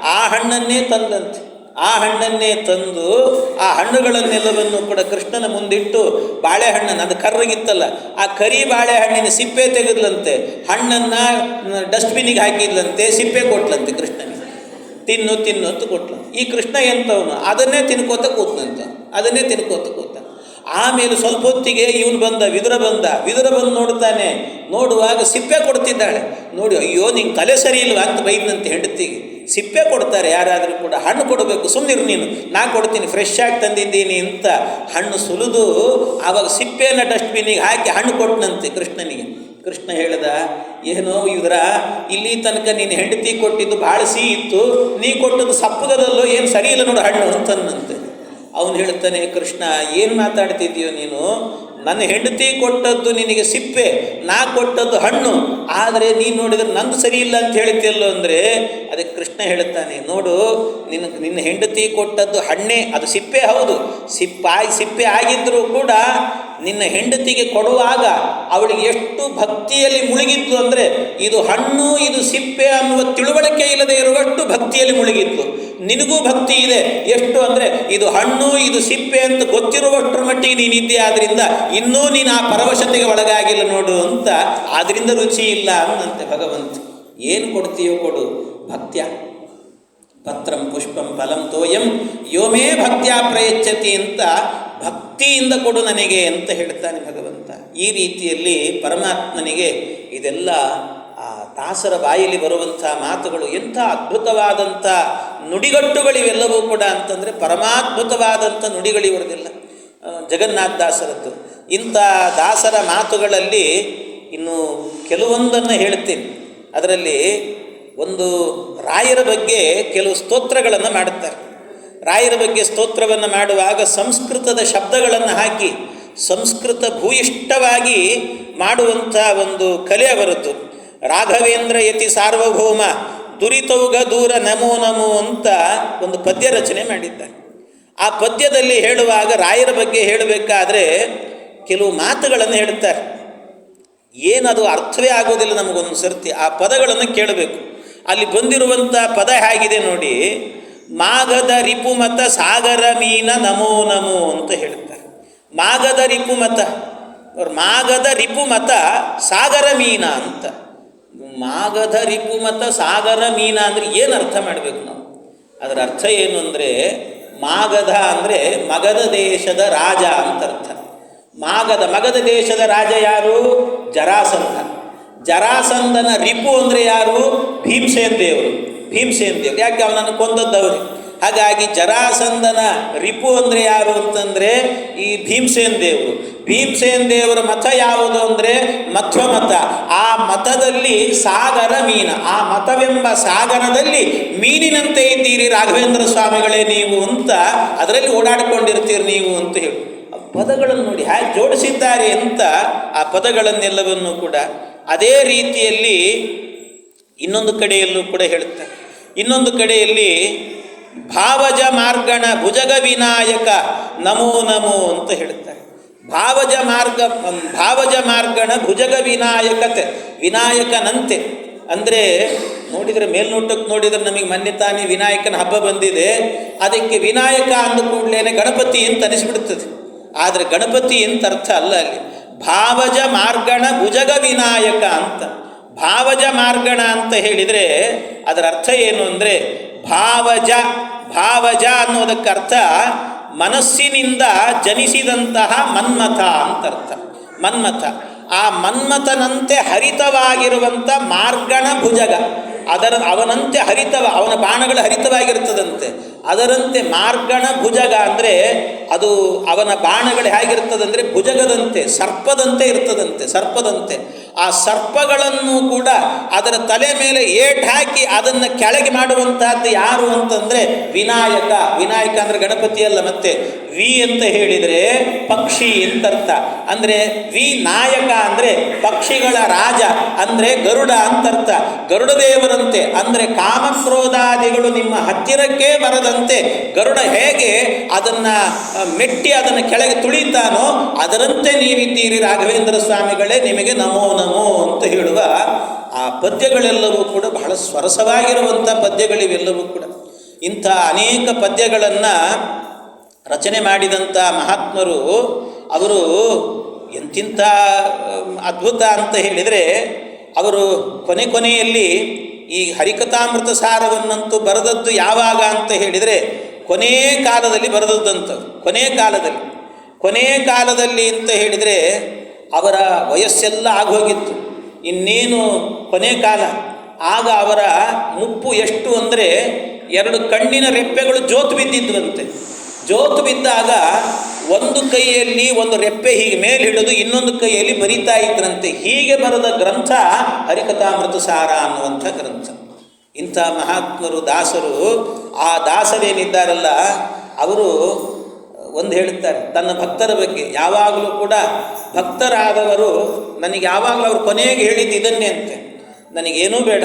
ಆ ಹಣ್ಣನ್ನೇ ತಂದಂತೆ. ಆ ಹಣ್ಣನ್ನೇ ತಂದು ಆ ಹಣ್ಣುಗಳನ್ನೆಲ್ಲವನ್ನು ಕೂಡ ಕೃಷ್ಣನ ಮುಂದಿಟ್ಟು ಬಾಳೆಹಣ್ಣನ್ನು, ಅದು ಕರ್ರಗಿತ್ತಲ್ಲ, ಆ ಕರಿ ಬಾಳೆಹಣ್ಣಿನ ಸಿಪ್ಪೆ ತೆಗೆದ್ಲಂತೆ, ಹಣ್ಣನ್ನು ಡಸ್ಟ್ಬಿನ್ನಿಗೆ ಹಾಕಿದ್ಲಂತೆ, ಸಿಪ್ಪೆ ಕೊಟ್ಲಂತೆ ಕೃಷ್ಣನಿಗೆ. ತಿನ್ನು ತಿನ್ನು ಅಂತ ಕೊಟ್ಲಂತೆ. ಈ ಕೃಷ್ಣ ಎಂಥವನು ಅದನ್ನೇ ತಿನ್ಕೋತ ಕೂತ್ನಂತ. ಅದನ್ನೇ ತಿನ್ಕೋತ ಕೂತ ಆಮೇಲೆ ಸ್ವಲ್ಪ ಹೊತ್ತಿಗೆ ಇವನು ಬಂದ, ವಿದುರ ಬಂದ. ವಿದುರ ಬಂದು ನೋಡ್ತಾನೆ. ನೋಡುವಾಗ ಸಿಪ್ಪೆ ಕೊಡ್ತಿದ್ದಾಳೆ. ನೋಡಿ, ಅಯ್ಯೋ ನಿಂಗೆ ತಲೆ ಸರಿ ಇಲ್ವಾ ಅಂತ ಬೈದಂತೆ ಹೆಂಡತಿಗೆ ಸಿಪ್ಪೆ ಕೊಡ್ತಾರೆ, ಯಾರಾದರೂ ಕೂಡ. ಹಣ್ಣು ಕೊಡಬೇಕು. ಸುಮ್ಮನಿರು ನೀನು. ನಾ ಕೊಡ್ತೀನಿ ಫ್ರೆಶ್ ಆಗಿ ತಂದಿದ್ದೀನಿ ಅಂತ ಹಣ್ಣು ಸುಲಿದು ಆವಾಗ ಸಿಪ್ಪೆಯನ್ನು ಡಸ್ಟ್ಬಿನಿಗೆ ಹಾಕಿ ಹಣ್ಣು ಕೊಟ್ಟನಂತೆ ಕೃಷ್ಣನಿಗೆ. ಕೃಷ್ಣ ಹೇಳ್ದ, ಏನೋ ಇದ್ರ ಇಲ್ಲಿ ತನಕ ನೀನು ಹೆಂಡತಿ ಕೊಟ್ಟಿದ್ದು ಭಾಳ ಸಿಹಿ ಇತ್ತು. ನೀ ಕೊಟ್ಟದ್ದು ಸಪ್ಪಗದಲ್ಲೋ ಏನು ಸರಿ ಇಲ್ಲ ನೋಡು ಹಣ್ಣು ಅಂತಂದಂತೆ. ಅವನು ಹೇಳ್ತಾನೆ ಕೃಷ್ಣ ಏನು ಮಾತಾಡ್ತಿದ್ದೀಯೋ ನೀನು? ನನ್ನ ಹೆಂಡತಿ ಕೊಟ್ಟದ್ದು ನಿನಗೆ ಸಿಪ್ಪೆ, ನಾ ಕೊಟ್ಟದ್ದು ಹಣ್ಣು. ಆದರೆ ನೀನು ನೋಡಿದರೆ ನಂದು ಸರಿ ಇಲ್ಲ ಅಂತ ಹೇಳ್ತಿಯಲ್ಲೋ ಅಂದರೆ ಅದಕ್ಕೆ ಕೃಷ್ಣ ಹೇಳುತ್ತಾನೆ, ನೋಡು, ನಿನ್ನ ನಿನ್ನ ಹೆಂಡತಿ ಕೊಟ್ಟದ್ದು ಹಣ್ಣೆ, ಅದು ಸಿಪ್ಪೆ ಹೌದು. ಸಿಪ್ಪಾಗಿ ಸಿಪ್ಪೆ ಆಗಿದ್ದರೂ ಕೂಡ ನಿನ್ನ ಹೆಂಡತಿಗೆ ಕೊಡುವಾಗ ಅವಳಿಗೆ ಎಷ್ಟು ಭಕ್ತಿಯಲ್ಲಿ ಮುಳುಗಿತ್ತು ಅಂದರೆ ಇದು ಹಣ್ಣು, ಇದು ಸಿಪ್ಪೆ ಅನ್ನುವ ತಿಳುವಳಿಕೆ ಇಲ್ಲದೆ ಇರುವಷ್ಟು ಭಕ್ತಿಯಲ್ಲಿ ಮುಳುಗಿತ್ತು ನಿನಗೂ ಭಕ್ತಿ ಇದೆ. ಎಷ್ಟು ಅಂದರೆ ಇದು ಹಣ್ಣು, ಇದು ಸಿಪ್ಪೆ ಅಂತ ಗೊತ್ತಿರುವಷ್ಟರ ಮಟ್ಟಿಗೆ ನೀನಿದ್ದೆ ಆದ್ದರಿಂದ ಇನ್ನೂ ನೀನು ಆ ಪರವಶತೆಗೆ ಒಳಗಾಗಿಲ್ಲ ನೋಡು ಅಂತ ಆದ್ರಿಂದ ರುಚಿ ಇಲ್ಲ ಅನ್ನಂತೆ ಭಗವಂತ, ಏನು ಕೊಡ್ತೀಯೋ ಕೊಡು, ಭಕ್ತ್ಯ. ಪತ್ರಂ ಪುಷ್ಪಂ ಫಲಂ ತೋಯಂ ಯೋಮೇ ಭಕ್ತ್ಯ ಪ್ರಯಚ್ಛತಿ ಅಂತ ಭಕ್ತಿಯಿಂದ ಕೊಡು ನನಗೆ ಅಂತ ಹೇಳ್ತಾನೆ ಭಗವಂತ. ಈ ರೀತಿಯಲ್ಲಿ ಪರಮಾತ್ಮನಿಗೆ ಇದೆಲ್ಲ, ಆ ದಾಸರ ಬಾಯಲ್ಲಿ ಬರುವಂಥ ಮಾತುಗಳು ಎಂಥ ಅದ್ಭುತವಾದಂಥ ನುಡಿಗಟ್ಟುಗಳಿವೆಲ್ಲವೂ ಕೂಡ ಅಂತಂದರೆ ಪರಮಾದ್ಭುತವಾದಂಥ ನುಡಿಗಳಿವರದಿಲ್ಲ. ಜಗನ್ನಾಥ ದಾಸರದ್ದು ಇಂಥ ದಾಸರ ಮಾತುಗಳಲ್ಲಿ ಇನ್ನು ಕೆಲವೊಂದನ್ನು ಹೇಳ್ತೀನಿ. ಅದರಲ್ಲಿ ಒಂದು ರಾಯರ ಬಗ್ಗೆ ಕೆಲವು ಸ್ತೋತ್ರಗಳನ್ನು ಮಾಡುತ್ತಾರೆ. ರಾಯರ ಬಗ್ಗೆ ಸ್ತೋತ್ರವನ್ನು ಮಾಡುವಾಗ ಸಂಸ್ಕೃತದ ಶಬ್ದಗಳನ್ನು ಹಾಕಿ ಸಂಸ್ಕೃತ ಭೂಯಿಷ್ಠವಾಗಿ ಮಾಡುವಂಥ ಒಂದು ಕಲೆ ಅವರದ್ದು. ರಾಘವೇಂದ್ರ ಯತಿ ಸಾರ್ವಭೌಮ, ದುರಿತೌಗ ದೂರ ನಮೋ ನಮೋ ಅಂತ ಒಂದು ಪದ್ಯ ರಚನೆ ಮಾಡಿದ್ದಾರೆ. ಆ ಪದ್ಯದಲ್ಲಿ ಹೇಳುವಾಗ ರಾಯರ ಬಗ್ಗೆ ಹೇಳಬೇಕಾದ್ರೆ ಕೆಲವು ಮಾತುಗಳನ್ನು ಹೇಳುತ್ತಾರೆ. ಏನದು ಅರ್ಥವೇ ಆಗೋದಿಲ್ಲ ನಮಗೊಂದು ಸರ್ತಿ. ಆ ಪದಗಳನ್ನು ಕೇಳಬೇಕು. ಅಲ್ಲಿ ಬಂದಿರುವಂಥ ಪದ ಹೇಗಿದೆ ನೋಡಿ. ಮಾಗದ ರಿಪುಮತ ಸಾಗರ ಮೀನ ನಮೋ ನಮೋ ಅಂತ ಹೇಳುತ್ತಾರೆ. ಮಾಗದ ರಿಪುಮತ ಅವ್ರು ಮಾಗದ ರಿಪುಮತ ಸಾಗರ ಮೀನ ಅಂತ. ಮಾಗಧ ರಿಪುಮತ ಸಾಗರ ಮೀನ ಅಂದರೆ ಏನು ಅರ್ಥ ಮಾಡಬೇಕು ನಾವು? ಅದರ ಅರ್ಥ ಏನು ಅಂದರೆ ಮಾಗಧ ಅಂದರೆ ಮಗಧ ದೇಶದ ರಾಜ ಅಂತ ಅರ್ಥ. ಮಾಗಧ ಮಗದ ದೇಶದ ರಾಜ ಯಾರು? ಜರಾಸಂಧ ಜರಾಸಂಧನ ರಿಪು ಅಂದರೆ ಯಾರು? ಭೀಮಸೇನ್ ದೇವರು. ಭೀಮಸೇನ್ ದೇವರು. ಯಾಕೆ ಅವನನ್ನು ಕೊಂದದ್ದವ್ರೆ ಹಾಗಾಗಿ ಜರಾಸಂಧನ ರಿಪು ಅಂದರೆ ಯಾರು ಅಂತಂದರೆ ಈ ಭೀಮಸೇನ್ ದೇವರು. ಭೀಮಸೇನ್ ದೇವರ ಮತ ಯಾವುದು ಅಂದರೆ ಮಧ್ವ ಮತ ಆ ಮತದಲ್ಲಿ ಸಾಗರ ಮೀನ. ಆ ಮತವೆಂಬ ಸಾಗರದಲ್ಲಿ ಮೀನಿನಂತೆ ಇದ್ದೀರಿ ರಾಘವೇಂದ್ರ ಸ್ವಾಮಿಗಳೇ ನೀವು ಅಂತ ಅದರಲ್ಲಿ ಓಡಾಡಿಕೊಂಡಿರ್ತೀರಿ ನೀವು ಅಂತ ಹೇಳಿ. ಪದಗಳನ್ನು ನೋಡಿ ಹೇಗೆ ಜೋಡಿಸಿದ್ದಾರೆ ಅಂತ ಆ ಪದಗಳನ್ನೆಲ್ಲವನ್ನು ಕೂಡ ಅದೇ ರೀತಿಯಲ್ಲಿ ಇನ್ನೊಂದು ಕಡೆಯಲ್ಲೂ ಕೂಡ ಹೇಳುತ್ತಾರೆ. ಇನ್ನೊಂದು ಕಡೆಯಲ್ಲಿ ಭಾವಜ ಮಾರ್ಗಣ ಭುಜಗ ವಿನಾಯಕ ನಮೋ ನಮೋ ಅಂತ ಹೇಳುತ್ತಾರೆ. ಭಾವಜ ಮಾರ್ಗ ಭಾವಜ ಮಾರ್ಗಣ ಭುಜಗ ವಿನಾಯಕತೆ, ವಿನಾಯಕನಂತೆ. ಅಂದರೆ ನೋಡಿದರೆ ಮೇಲ್ನೋಟಕ್ಕೆ ನೋಡಿದರೆ ನಮಗೆ ಮೊನ್ನೆ ತಾನೇ ವಿನಾಯಕನ ಹಬ್ಬ ಬಂದಿದೆ. ಅದಕ್ಕೆ ವಿನಾಯಕ ಅಂದ ಕೂಡಲೇ ಗಣಪತಿ ಅಂತ ಅನಿಸ್ಬಿಡ್ತದೆ. ಆದರೆ ಗಣಪತಿ ಅಂತ ಅರ್ಥ ಅಲ್ಲ ಅಲ್ಲಿ? ಭಾವಜ ಮಾರ್ಗಣ ಭುಜಗ ವಿನಾಯಕ ಅಂತ. ಭಾವಜ ಮಾರ್ಗಣ ಅಂತ ಹೇಳಿದರೆ ಅದರ ಅರ್ಥ ಏನು ಅಂದರೆ ಭಾವಜ ಭಾವಜ ಅನ್ನೋದಕ್ಕೆ ಅರ್ಥ ಮನಸ್ಸಿನಿಂದ ಜನಿಸಿದಂತಹ ಮನ್ಮಥ ಅಂತ ಅರ್ಥ. ಮನ್ಮಥ. ಆ ಮನ್ಮಥನಂತೆ ಹರಿತವಾಗಿರುವಂಥ ಮಾರ್ಗಣ ಭುಜಗ. ಅದರ ಅವನಂತೆ ಹರಿತವ, ಅವನ ಬಾಣಗಳು ಹರಿತವಾಗಿರ್ತದಂತೆ. ಅದರಂತೆ ಮಾರ್ಗಣ ಭುಜಗ ಅಂದರೆ ಅದು ಅವನ ಬಾಣಗಳು ಹೇಗಿರ್ತದಂದರೆ ಭುಜಗದಂತೆ ಸರ್ಪದಂತೆ ಇರ್ತದಂತೆ ಸರ್ಪದಂತೆ. ಆ ಸರ್ಪಗಳನ್ನು ಕೂಡ ಅದರ ತಲೆ ಮೇಲೆ ಏಟ್ ಹಾಕಿ ಅದನ್ನು ಕೆಳಗೆ ಮಾಡುವಂತಹದ್ದು ಯಾರು ಅಂತಂದರೆ ವಿನಾಯಕ. ವಿನಾಯಕ ಅಂದರೆ ಗಣಪತಿ ಅಲ್ಲ ಮತ್ತೆ. ವಿ ಅಂತ ಹೇಳಿದರೆ ಪಕ್ಷಿ ಅಂತ ಅರ್ಥ ಅಂದರೆ ವಿ ನಾಯಕ ಅಂದರೆ ಪಕ್ಷಿಗಳ ರಾಜ. ಅಂದರೆ ಗರುಡ ಅಂತರ್ಥ. ಗರುಡ ದೇವರಂತೆ ಅಂದರೆ ಕಾಮಕ್ರೋಧಾದಿಗಳು ನಿಮ್ಮ ಹತ್ತಿರಕ್ಕೆ ಬರದಂತೆ. ಗರುಡ ಹೇಗೆ ಅದನ್ನು ಮೆಟ್ಟಿ ಅದನ್ನು ಕೆಳಗೆ ತುಳಿತಾನೋ ಅದರಂತೆ ನೀವಿದ್ದೀರಿ ರಾಘವೇಂದ್ರ ಸ್ವಾಮಿಗಳೇ, ನಿಮಗೆ ನಮೋ ನಮೋ ಅಂತ ಹೇಳುವ ಆ ಪದ್ಯಗಳೆಲ್ಲವೂ ಕೂಡ ಬಹಳ ಸ್ವರಸವಾಗಿರುವಂಥ ಪದ್ಯಗಳಿವೆಲ್ಲವೂ ಕೂಡ. ಇಂಥ ಅನೇಕ ಪದ್ಯಗಳನ್ನು ರಚನೆ ಮಾಡಿದಂಥ ಮಹಾತ್ಮರು ಅವರು ಎಂತಿಂಥ ಅದ್ಭುತ ಅಂತ ಹೇಳಿದರೆ ಅವರು ಕೊನೆ ಕೊನೆಯಲ್ಲಿ ಈ ಹರಿಕಥಾಮೃತ ಸಾರವನ್ನಂತೂ ಬರೆದದ್ದು ಯಾವಾಗ ಅಂತ ಹೇಳಿದರೆ ಕೊನೇ ಕಾಲದಲ್ಲಿ ಬರೆದದ್ದಂತ ಕೊನೆ ಕಾಲದಲ್ಲಿ. ಕೊನೆ ಕಾಲದಲ್ಲಿ ಅಂತ ಹೇಳಿದರೆ ಅವರ ವಯಸ್ಸೆಲ್ಲ ಆಗೋಗಿತ್ತು. ಇನ್ನೇನು ಕೊನೆ ಕಾಲ. ಆಗ ಅವರ ಮುಪ್ಪು ಎಷ್ಟು ಅಂದರೆ ಎರಡು ಕಣ್ಣಿನ ರೆಪ್ಪೆಗಳು ಜೋತು ಬಿದ್ದಿದ್ವಂತೆ ಜೋತು ಬಿದ್ದಾಗ ಒಂದು ಕೈಯಲ್ಲಿ ಒಂದು ರೆಪ್ಪೆ ಹೀಗೆ ಮೇಲೆ ಹಿಡಿದು ಇನ್ನೊಂದು ಕೈಯಲ್ಲಿ ಬರಿತಾ ಇದ್ರಂತೆ. ಹೀಗೆ ಬರೆದ ಗ್ರಂಥ ಹರಿಕಥಾಮೃತ ಸಾರ ಅನ್ನುವಂಥ ಗ್ರಂಥ. ಇಂಥ ಮಹಾತ್ಮರು, ದಾಸರು, ಆ ದಾಸರೇನಿದ್ದಾರಲ್ಲ ಅವರು ಒಂದು ಹೇಳುತ್ತಾರೆ, ತನ್ನ ಭಕ್ತರ ಬಗ್ಗೆ. ಯಾವಾಗಲೂ ಕೂಡ ಭಕ್ತರಾದವರು ನನಗೆ ಯಾವಾಗಲೂ ಅವರು ಕೊನೆಗೆ ಹೇಳಿದ್ದು ಇದನ್ನೇ ಅಂತೆ. ನನಗೇನೂ ಬೇಡ.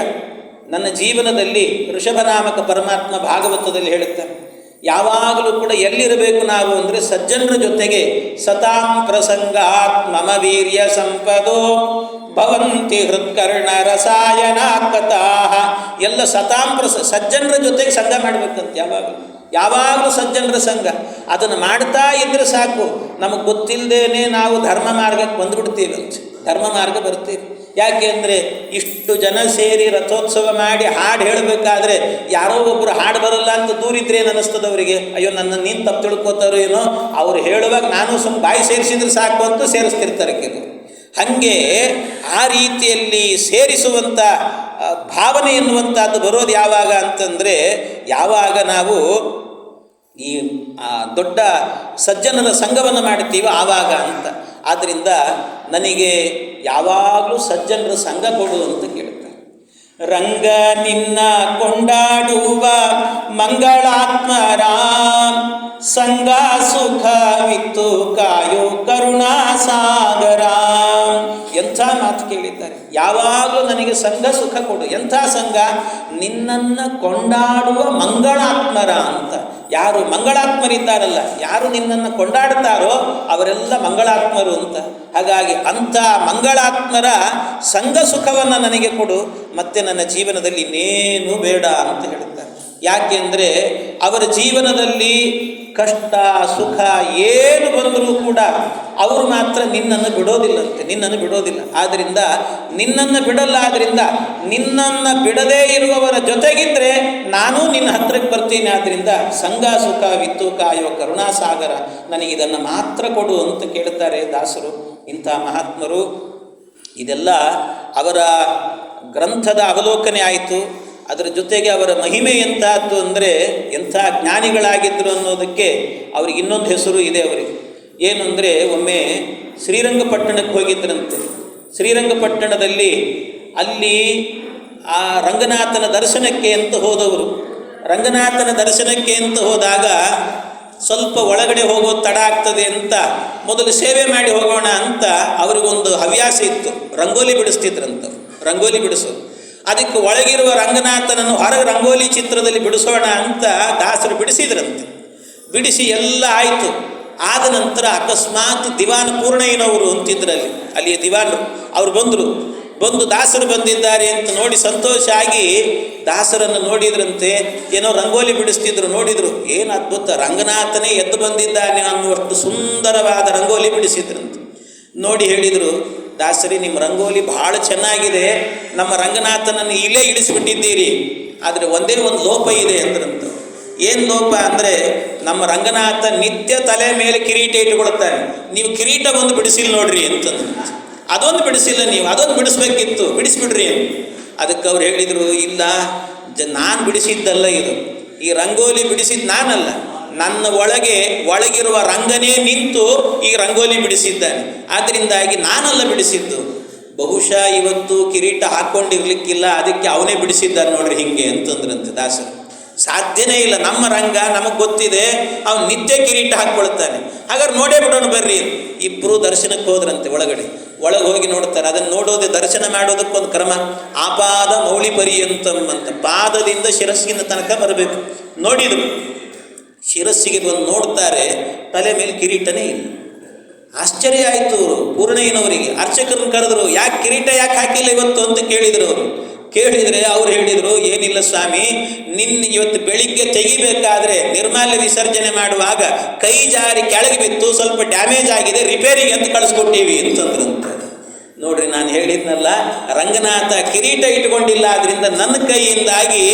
ನನ್ನ ಜೀವನದಲ್ಲಿ ಋಷಭನಾಮಕ ಪರಮಾತ್ಮ ಭಾಗವತದಲ್ಲಿ ಹೇಳುತ್ತಾರೆ, ಯಾವಾಗಲೂ ಕೂಡ ಎಲ್ಲಿರಬೇಕು ನಾವು ಅಂದರೆ ಸಜ್ಜನರ ಜೊತೆಗೆ ಸತಾಂ ಪ್ರಸಂಗಾತ್ ಮಮ ವೀರ್ಯ ಸಂಪದೋ ಭವಂತಿ ಹೃತ್ಕರ್ಣ ರಸಾಯನ ಕಥಾ ಎಲ್ಲ ಸತಾಂ ಪ್ರಸ, ಸಜ್ಜನರ ಜೊತೆಗೆ ಸಂಘ ಮಾಡಬೇಕಂತ ಯಾವಾಗಲೂ. ಯಾವಾಗಲೂ ಸಜ್ಜನರ ಸಂಘ. ಅದನ್ನು ಮಾಡ್ತಾ ಇದ್ದರೆ ಸಾಕು. ನಮಗೆ ಗೊತ್ತಿಲ್ಲದೇನೆ ನಾವು ಧರ್ಮ ಮಾರ್ಗಕ್ಕೆ ಬಂದುಬಿಡ್ತೀವಿ ಧರ್ಮ ಮಾರ್ಗ ಬರ್ತೀವಿ. ಯಾಕೆ ಅಂದರೆ ಇಷ್ಟು ಜನ ಸೇರಿ ರಥೋತ್ಸವ ಮಾಡಿ ಹಾಡು ಹೇಳಬೇಕಾದ್ರೆ ಯಾರೋ ಒಬ್ಬರು ಹಾಡು ಬರಲ್ಲ ಅಂತ ದೂರಿದ್ರೆ ಏನು ಅನ್ನಿಸ್ತದೆ ಅವರಿಗೆ? ಅಯ್ಯೋ, ನನ್ನ ನೀನು ತಪ್ಪು ತಿಳ್ಕೊತಾರೋ ಏನೋ? ಅವ್ರು ಹೇಳುವಾಗ ನಾನು ಸುಮ್ಮನೆ ಬಾಯಿ ಸೇರಿಸಿದ್ರೆ ಸಾಕು ಅಂತ ಸೇರಿಸ್ತಿರ್ತಾರೆ ಕೆಲವರು. ಹಾಗೆ ಆ ರೀತಿಯಲ್ಲಿ ಸೇರಿಸುವಂಥ ಭಾವನೆ ಎನ್ನುವಂಥದ್ದು ಬರೋದು ಯಾವಾಗ ಅಂತಂದರೆ, ಯಾವಾಗ ನಾವು ಈ ದೊಡ್ಡ ಸಜ್ಜನರ ಸಂಘವನ್ನು ಮಾಡ್ತೀವೋ ಆವಾಗ ಅಂತ. ಆದ್ದರಿಂದ ನನಗೆ ಯಾವಾಗಲೂ ಸಜ್ಜನರ ಸಂಘ ಕೊಡು ಅಂತ ಕೇಳ್ತಾರೆ. ರಂಗ ನಿನ್ನ ಕೊಂಡಾಡುವ ಮಂಗಳಾತ್ಮರ ಸಂಘ ಸುಖವಿತ್ತು ಕಾಯೋ ಕರುಣಾ ಸಾಗರ ಎಂಥ ಮಾತು ಕೇಳಿದ್ದಾರೆ? ಯಾವಾಗಲೂ ನನಗೆ ಸಂಘ ಸುಖ ಕೊಡು. ಎಂಥ ಸಂಘ? ನಿನ್ನನ್ನು ಕೊಂಡಾಡುವ ಮಂಗಳಾತ್ಮರ ಅಂತ. ಯಾರು ಮಂಗಳಾತ್ಮರಿದ್ದಾರಲ್ಲ, ಯಾರು ನಿನ್ನನ್ನು ಕೊಂಡಾಡ್ತಾರೋ ಅವರೆಲ್ಲ ಮಂಗಳಾತ್ಮರು ಅಂತ. ಹಾಗಾಗಿ ಅಂಥ ಮಂಗಳಾತ್ಮರ ಸಂಘ ಸುಖವನ್ನು ನನಗೆ ಕೊಡು. ಮತ್ತೆ ನನ್ನ ಜೀವನದಲ್ಲಿ ಇನ್ನೇನು ಬೇಡ ಅಂತ ಹೇಳುತ್ತಾರೆ ಯಾಕೆಂದರೆ ಅವರ ಜೀವನದಲ್ಲಿ ಕಷ್ಟ, ಸುಖ ಏನು ಬಂದರೂ ಕೂಡ ಅವರು ಮಾತ್ರ ನಿನ್ನನ್ನು ಬಿಡೋದಿಲ್ಲಂತೆ, ನಿನ್ನನ್ನು ಬಿಡೋದಿಲ್ಲ. ಆದ್ದರಿಂದ ನಿನ್ನನ್ನು ಬಿಡಲ್ಲ ಆದ್ದರಿಂದ ನಿನ್ನನ್ನು ಬಿಡದೇ ಇರುವವರ ಜೊತೆಗಿದ್ದರೆ ನಾನು ನಿನ್ನ ಹತ್ತಿರಕ್ಕೆ ಬರ್ತೀನಿ. ಆದ್ದರಿಂದ ಸಂಘ, ಸುಖ, ವಿತ್ತು, ಕಾಯೋ ಕರುಣಾಸಾಗರ ನನಗಿದನ್ನು ಮಾತ್ರ ಕೊಡು ಅಂತ ಕೇಳ್ತಾರೆ ದಾಸರು. ಇಂಥ ಮಹಾತ್ಮರು. ಇದೆಲ್ಲ ಅವರ ಗ್ರಂಥದ ಅವಲೋಕನೆ ಆಯಿತು. ಅದರ ಜೊತೆಗೆ ಅವರ ಮಹಿಮೆ ಎಂತಹದ್ದು ಅಂದರೆ ಎಂಥ ಜ್ಞಾನಿಗಳಾಗಿದ್ದರು ಅನ್ನೋದಕ್ಕೆ ಅವ್ರಿಗೆ ಇನ್ನೊಂದು ಹೆಸರು ಇದೆ ಅವರಿಗೆ. ಏನು ಅಂದರೆ ಒಮ್ಮೆ ಶ್ರೀರಂಗಪಟ್ಟಣಕ್ಕೆ ಹೋಗಿದ್ರಂತೆ. ಶ್ರೀರಂಗಪಟ್ಟಣದಲ್ಲಿ ಅಲ್ಲಿ ಆ ರಂಗನಾಥನ ದರ್ಶನಕ್ಕೆ ಅಂತ ಹೋದವರು. ರಂಗನಾಥನ ದರ್ಶನಕ್ಕೆ ಅಂತ ಹೋದಾಗ ಸ್ವಲ್ಪ ಒಳಗಡೆ ಹೋಗೋದು ತಡ ಆಗ್ತದೆ ಅಂತ ಮೊದಲು ಸೇವೆ ಮಾಡಿ ಹೋಗೋಣ ಅಂತ ಅವರಿಗೊಂದು ಹವ್ಯಾಸ ಇತ್ತು. ರಂಗೋಲಿ ಬಿಡಿಸ್ತಿದ್ರಂತ ರಂಗೋಲಿ ಬಿಡಿಸೋದು. ಅದಕ್ಕೆ ಒಳಗಿರುವ ರಂಗನಾಥನನ್ನು ಹೊರಗೆ ರಂಗೋಲಿ ಚಿತ್ರದಲ್ಲಿ ಬಿಡಿಸೋಣ ಅಂತ ದಾಸರು ಬಿಡಿಸಿದ್ರಂತೆ. ಬಿಡಿಸಿ ಎಲ್ಲ ಆಯಿತು. ಆದ ನಂತರ ಅಕಸ್ಮಾತ್ ದಿವಾನ ಪೂರ್ಣಯ್ಯನವರು ಅಂತಿದ್ರಲ್ಲಿ. ಅಲ್ಲಿಯ ದಿವಾನರು, ಅವರು ಬಂದರು. ಬಂದು ದಾಸರು ಬಂದಿದ್ದಾರೆ ಅಂತ ನೋಡಿ ಸಂತೋಷ ಆಗಿ ದಾಸರನ್ನು ನೋಡಿದ್ರಂತೆ. ಏನೋ ರಂಗೋಲಿ ಬಿಡಿಸ್ತಿದ್ರು ನೋಡಿದ್ರು. ಏನು ಅದ್ಭುತ, ರಂಗನಾಥನೇ ಎದ್ದು ಬಂದಿದ್ದಾನೆ ಅನ್ನುವಷ್ಟು ಸುಂದರವಾದ ರಂಗೋಲಿ ಬಿಡಿಸಿದ್ರಂತೆ. ನೋಡಿ ಹೇಳಿದರು ದಾಸರಿ, ನಿಮ್ಮ ರಂಗೋಲಿ ಭಾಳ ಚೆನ್ನಾಗಿದೆ. ನಮ್ಮ ರಂಗನಾಥನನ್ನು ಇಲ್ಲೇ ಇಳಿಸಿಬಿಟ್ಟಿದ್ದೀರಿ. ಆದರೆ ಒಂದೇ ಒಂದು ಲೋಪ ಇದೆ ಅಂದ್ರಂತ. ಏನು ಲೋಪ ಅಂದರೆ ನಮ್ಮ ರಂಗನಾಥ ನಿತ್ಯ ತಲೆ ಮೇಲೆ ಕಿರೀಟ ಇಟ್ಟುಕೊಳ್ತಾನೆ ನೀವು ಕಿರೀಟ ಒಂದು ಬಿಡಿಸಿಲ್ಲ ನೋಡ್ರಿ ಅಂತಂದ್ರೆ. ಅದೊಂದು ಬಿಡಿಸಿಲ್ಲ ನೀವು, ಅದೊಂದು ಬಿಡಿಸ್ಬೇಕಿತ್ತು. ಬಿಡಿಸ್ಬಿಡ್ರಿ ಅದಕ್ಕೆ ಅವ್ರು ಹೇಳಿದರು, ಇಲ್ಲ, ಜ ನಾನು ಬಿಡಿಸಿದ್ದಲ್ಲ ಇದು. ಈ ರಂಗೋಲಿ ಬಿಡಿಸಿದ್ದು ನಾನಲ್ಲ. ನನ್ನ ಒಳಗೆ, ಒಳಗಿರುವ ರಂಗನೇ ನಿಂತು ಈ ರಂಗೋಲಿ ಬಿಡಿಸಿದ್ದಾನೆ. ಆದ್ದರಿಂದಾಗಿ ನಾನಲ್ಲ ಬಿಡಿಸಿದ್ದು. ಬಹುಶಃ ಇವತ್ತು ಕಿರೀಟ ಹಾಕ್ಕೊಂಡಿರ್ಲಿಕ್ಕಿಲ್ಲ ಅದಕ್ಕೆ ಅವನೇ ಬಿಡಿಸಿದ್ದಾನೆ ನೋಡ್ರಿ ಹಿಂಗೆ ಅಂತಂದ್ರಂತೆ ದಾಸರು. ಸಾಧ್ಯನೇ ಇಲ್ಲ, ನಮ್ಮ ರಂಗ ನಮಗೆ ಗೊತ್ತಿದೆ, ಅವನು ನಿತ್ಯ ಕಿರೀಟ ಹಾಕ್ಕೊಳ್ತಾನೆ. ಹಾಗಾದ್ರೆ ನೋಡೇ ಬಿಡೋಣ ಬರ್ರಿ ಇಬ್ಬರು ದರ್ಶನಕ್ಕೆ ಹೋದ್ರಂತೆ ಒಳಗಡೆ. ಒಳಗೆ ಹೋಗಿ ನೋಡ್ತಾರೆ, ಅದನ್ನು ನೋಡೋದೆ ದರ್ಶನ ಮಾಡೋದಕ್ಕೊಂದು ಕ್ರಮ. ಆಪಾದ ಮೌಳಿ ಪರ್ಯಂತಂ ಅಂತ ಪಾದದಿಂದ ಶಿರಸ್ಸಿನ ತನಕ ಬರಬೇಕು. ನೋಡಿದರು. ಶಿರಸ್ಸಿಗೆ ಬಂದು ನೋಡ್ತಾರೆ ತಲೆ ಮೇಲೆ ಕಿರೀಟನೇ ಇಲ್ಲ. ಆಶ್ಚರ್ಯ ಆಯಿತು ಪೂರ್ಣಯ್ಯನವರಿಗೆ. ಅರ್ಚಕರನ್ನು ಕರೆದ್ರು, ಯಾಕೆ ಕಿರೀಟ ಯಾಕೆ ಹಾಕಿಲ್ಲ ಇವತ್ತು? ಅಂತ ಕೇಳಿದರು ಅವರು. ಕೇಳಿದರೆ ಅವ್ರು ಹೇಳಿದರು, ಏನಿಲ್ಲ ಸ್ವಾಮಿ, ನಿನ್ನ ಇವತ್ತು ಬೆಳಿಗ್ಗೆ ತೆಗಿಬೇಕಾದ್ರೆ ನಿರ್ಮಾಲ್ಯ ವಿಸರ್ಜನೆ ಮಾಡುವಾಗ ಕೈ ಜಾರಿ ಕೆಳಗೆ ಬಿತ್ತು, ಸ್ವಲ್ಪ ಡ್ಯಾಮೇಜ್ ಆಗಿದೆ, ರಿಪೇರಿಗೆ ಅಂತ ಕಳಿಸ್ಕೊಟ್ಟೀವಿ ಅಂತಂದ್ರು ನೋಡ್ರಿ, ನಾನು ಹೇಳಿದ್ನಲ್ಲ, ರಂಗನಾಥ ಕಿರೀಟ ಇಟ್ಕೊಂಡಿಲ್ಲ, ಆದ್ರಿಂದ ನನ್ನ ಕೈಯಿಂದಾಗಿ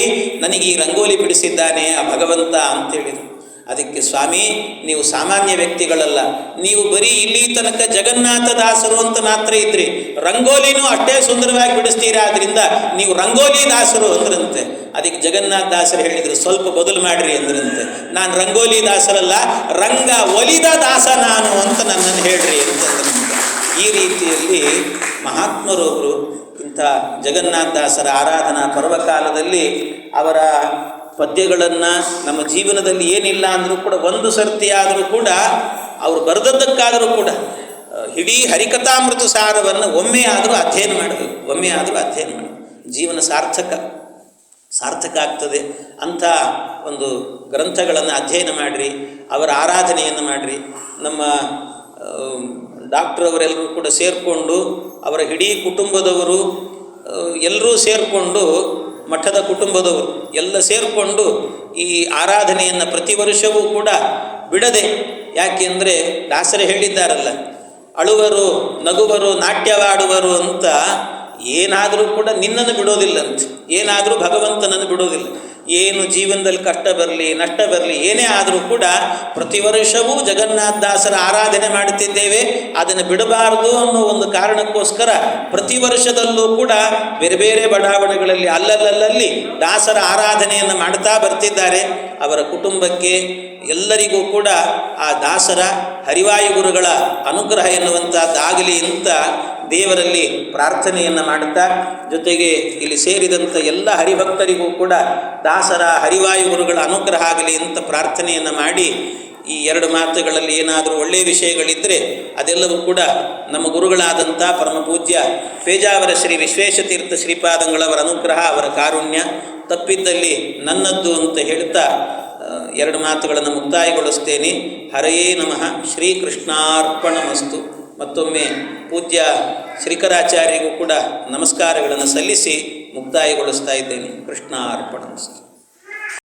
ನನಗೆ ಈ ರಂಗೋಲಿ ಬಿಡಿಸಿದ್ದಾನೆ ಆ ಭಗವಂತ ಅಂತ ಹೇಳಿದರು. ಅದಕ್ಕೆ ಸ್ವಾಮಿ, ನೀವು ಸಾಮಾನ್ಯ ವ್ಯಕ್ತಿಗಳಲ್ಲ. ನೀವು ಬರೀ ಇಲ್ಲಿ ತನಕ ಜಗನ್ನಾಥ ದಾಸರು ಅಂತ ಮಾತ್ರ ಇದ್ರಿ. ರಂಗೋಲಿನೂ ಅಷ್ಟೇ ಸುಂದರವಾಗಿ ಬಿಡಿಸ್ತೀರಾ? ಆದ್ರಿಂದ ನೀವು ರಂಗೋಲಿ ದಾಸರು ಅಂದ್ರಂತೆ. ಅದಕ್ಕೆ ಜಗನ್ನಾಥ ದಾಸರು ಹೇಳಿದರು, ಸ್ವಲ್ಪ ಬದಲು ಮಾಡ್ರಿ ಅಂದ್ರಂತೆ. ನಾನು ರಂಗೋಲಿ ದಾಸರಲ್ಲ, ರಂಗ ಒಲಿದ ದಾಸ ನಾನು ಅಂತ ನನ್ನನ್ನು ಹೇಳ್ರಿ ಅಂತಂದ್ರಂತೆ ಈ ರೀತಿಯಲ್ಲಿ ಮಹಾತ್ಮರೊಬ್ಬರು ಇಂಥ ಜಗನ್ನಾಥ ದಾಸರ ಆರಾಧನಾ ಪರ್ವಕಾಲದಲ್ಲಿ ಅವರ ಪದ್ಯಗಳನ್ನು ನಮ್ಮ ಜೀವನದಲ್ಲಿ ಏನಿಲ್ಲ ಅಂದರೂ ಕೂಡ ಒಂದು ಸರ್ತಿ ಆದರೂ ಕೂಡ ಅವರು ಬರೆದದ್ದಕ್ಕಾದರೂ ಕೂಡ ಇಡೀ ಹರಿಕಥಾಮೃತ ಸಾರವನ್ನು ಒಮ್ಮೆ ಆದರೂ ಅಧ್ಯಯನ ಮಾಡಬೇಕು, ಒಮ್ಮೆ ಆದರೂ ಅಧ್ಯಯನ ಮಾಡಬೇಕು. ಜೀವನ ಸಾರ್ಥಕ ಸಾರ್ಥಕ ಆಗ್ತದೆ. ಅಂಥ ಒಂದು ಗ್ರಂಥಗಳನ್ನು ಅಧ್ಯಯನ ಮಾಡಿರಿ, ಅವರ ಆರಾಧನೆಯನ್ನು ಮಾಡಿರಿ. ನಮ್ಮ ಡಾಕ್ಟ್ರವರೆಲ್ಲರೂ ಕೂಡ ಸೇರಿಕೊಂಡು, ಅವರ ಇಡೀ ಕುಟುಂಬದವರು ಎಲ್ಲರೂ ಸೇರಿಕೊಂಡು ಮಠದ ಕುಟುಂಬದವರು ಎಲ್ಲ ಸೇರಿಕೊಂಡು ಈ ಆರಾಧನೆಯನ್ನು ಪ್ರತಿ ವರ್ಷವೂ ಕೂಡ ಬಿಡದೆ ಯಾಕೆಂದರೆ ದಾಸರೇ ಹೇಳಿದ್ದಾರಲ್ಲ, ಅಳುವರು ನಗುವರು ನಾಟ್ಯವಾಡುವರು ಅಂತ ಏನಾದರೂ ಕೂಡ ನಿನ್ನನ್ನು ಬಿಡೋದಿಲ್ಲಂತೆ, ಏನಾದರೂ ಭಗವಂತನನ್ನು ಬಿಡೋದಿಲ್ಲ. ಏನು ಜೀವನದಲ್ಲಿ ಕಷ್ಟ ಬರಲಿ, ನಷ್ಟ ಬರಲಿ, ಏನೇ ಆದರೂ ಕೂಡ ಪ್ರತಿ ವರ್ಷವೂ ಜಗನ್ನಾಥ ದಾಸರ ಆರಾಧನೆ ಮಾಡುತ್ತಿದ್ದೇವೆ. ಅದನ್ನು ಬಿಡಬಾರದು ಅನ್ನೋ ಒಂದು ಕಾರಣಕ್ಕೋಸ್ಕರ ಪ್ರತಿ ವರ್ಷದಲ್ಲೂ ಕೂಡ ಬೇರೆ ಬೇರೆ ಬಡಾವಣೆಗಳಲ್ಲಿ, ಅಲ್ಲಲ್ಲಲ್ಲಿ ದಾಸರ ಆರಾಧನೆಯನ್ನು ಮಾಡ್ತಾ ಬರ್ತಿದ್ದಾರೆ. ಅವರ ಕುಟುಂಬಕ್ಕೆ ಎಲ್ಲರಿಗೂ ಕೂಡ ಆ ದಾಸರ ಹರಿವಾಯುಗುರುಗಳ ಅನುಗ್ರಹ ಎನ್ನುವಂಥದ್ದಾಗಲಿ ಅಂತ ದೇವರಲ್ಲಿ ಪ್ರಾರ್ಥನೆಯನ್ನು ಮಾಡುತ್ತಾ, ಜೊತೆಗೆ ಇಲ್ಲಿ ಸೇರಿದಂಥ ಎಲ್ಲ ಹರಿಭಕ್ತರಿಗೂ ಕೂಡ ದಾಸರ ಹರಿವಾಯು ಗುರುಗಳ ಅನುಗ್ರಹ ಆಗಲಿ ಅಂತ ಪ್ರಾರ್ಥನೆಯನ್ನು ಮಾಡಿ, ಈ ಎರಡು ಮಾತುಗಳಲ್ಲಿ ಏನಾದರೂ ಒಳ್ಳೆಯ ವಿಷಯಗಳಿದ್ದರೆ ಅದೆಲ್ಲವೂ ಕೂಡ ನಮ್ಮ ಗುರುಗಳಾದಂಥ ಪರಮ ಪೂಜ್ಯ ಪೇಜಾವರ ಶ್ರೀ ವಿಶ್ವೇಶತೀರ್ಥ ಶ್ರೀಪಾದಂಗಳವರ ಅನುಗ್ರಹ, ಅವರ ಕಾರುಣ್ಯ ತಪ್ಪಿದ್ದಲ್ಲಿ ನನ್ನದ್ದು ಅಂತ ಹೇಳ್ತಾ ಎರಡು ಮಾತುಗಳನ್ನು ಮುಕ್ತಾಯಗೊಳಿಸ್ತೇನೆ. ಹರಯೇ ನಮಃ. ಶ್ರೀಕೃಷ್ಣಾರ್ಪಣಮಸ್ತು. ಮತ್ತೊಮ್ಮೆ ಪೂಜ್ಯ ಶ್ರೀಕರಾಚಾರ್ಯರಿಗೂ ಕೂಡ ನಮಸ್ಕಾರಗಳನ್ನು ಸಲ್ಲಿಸಿ ಮುಕ್ತಾಯಗೊಳಿಸ್ತಾ ಇದ್ದೇನೆ. ಕೃಷ್ಣ ಕೃಷ್ಣಾರ್ಪಣಮಸ್ತು.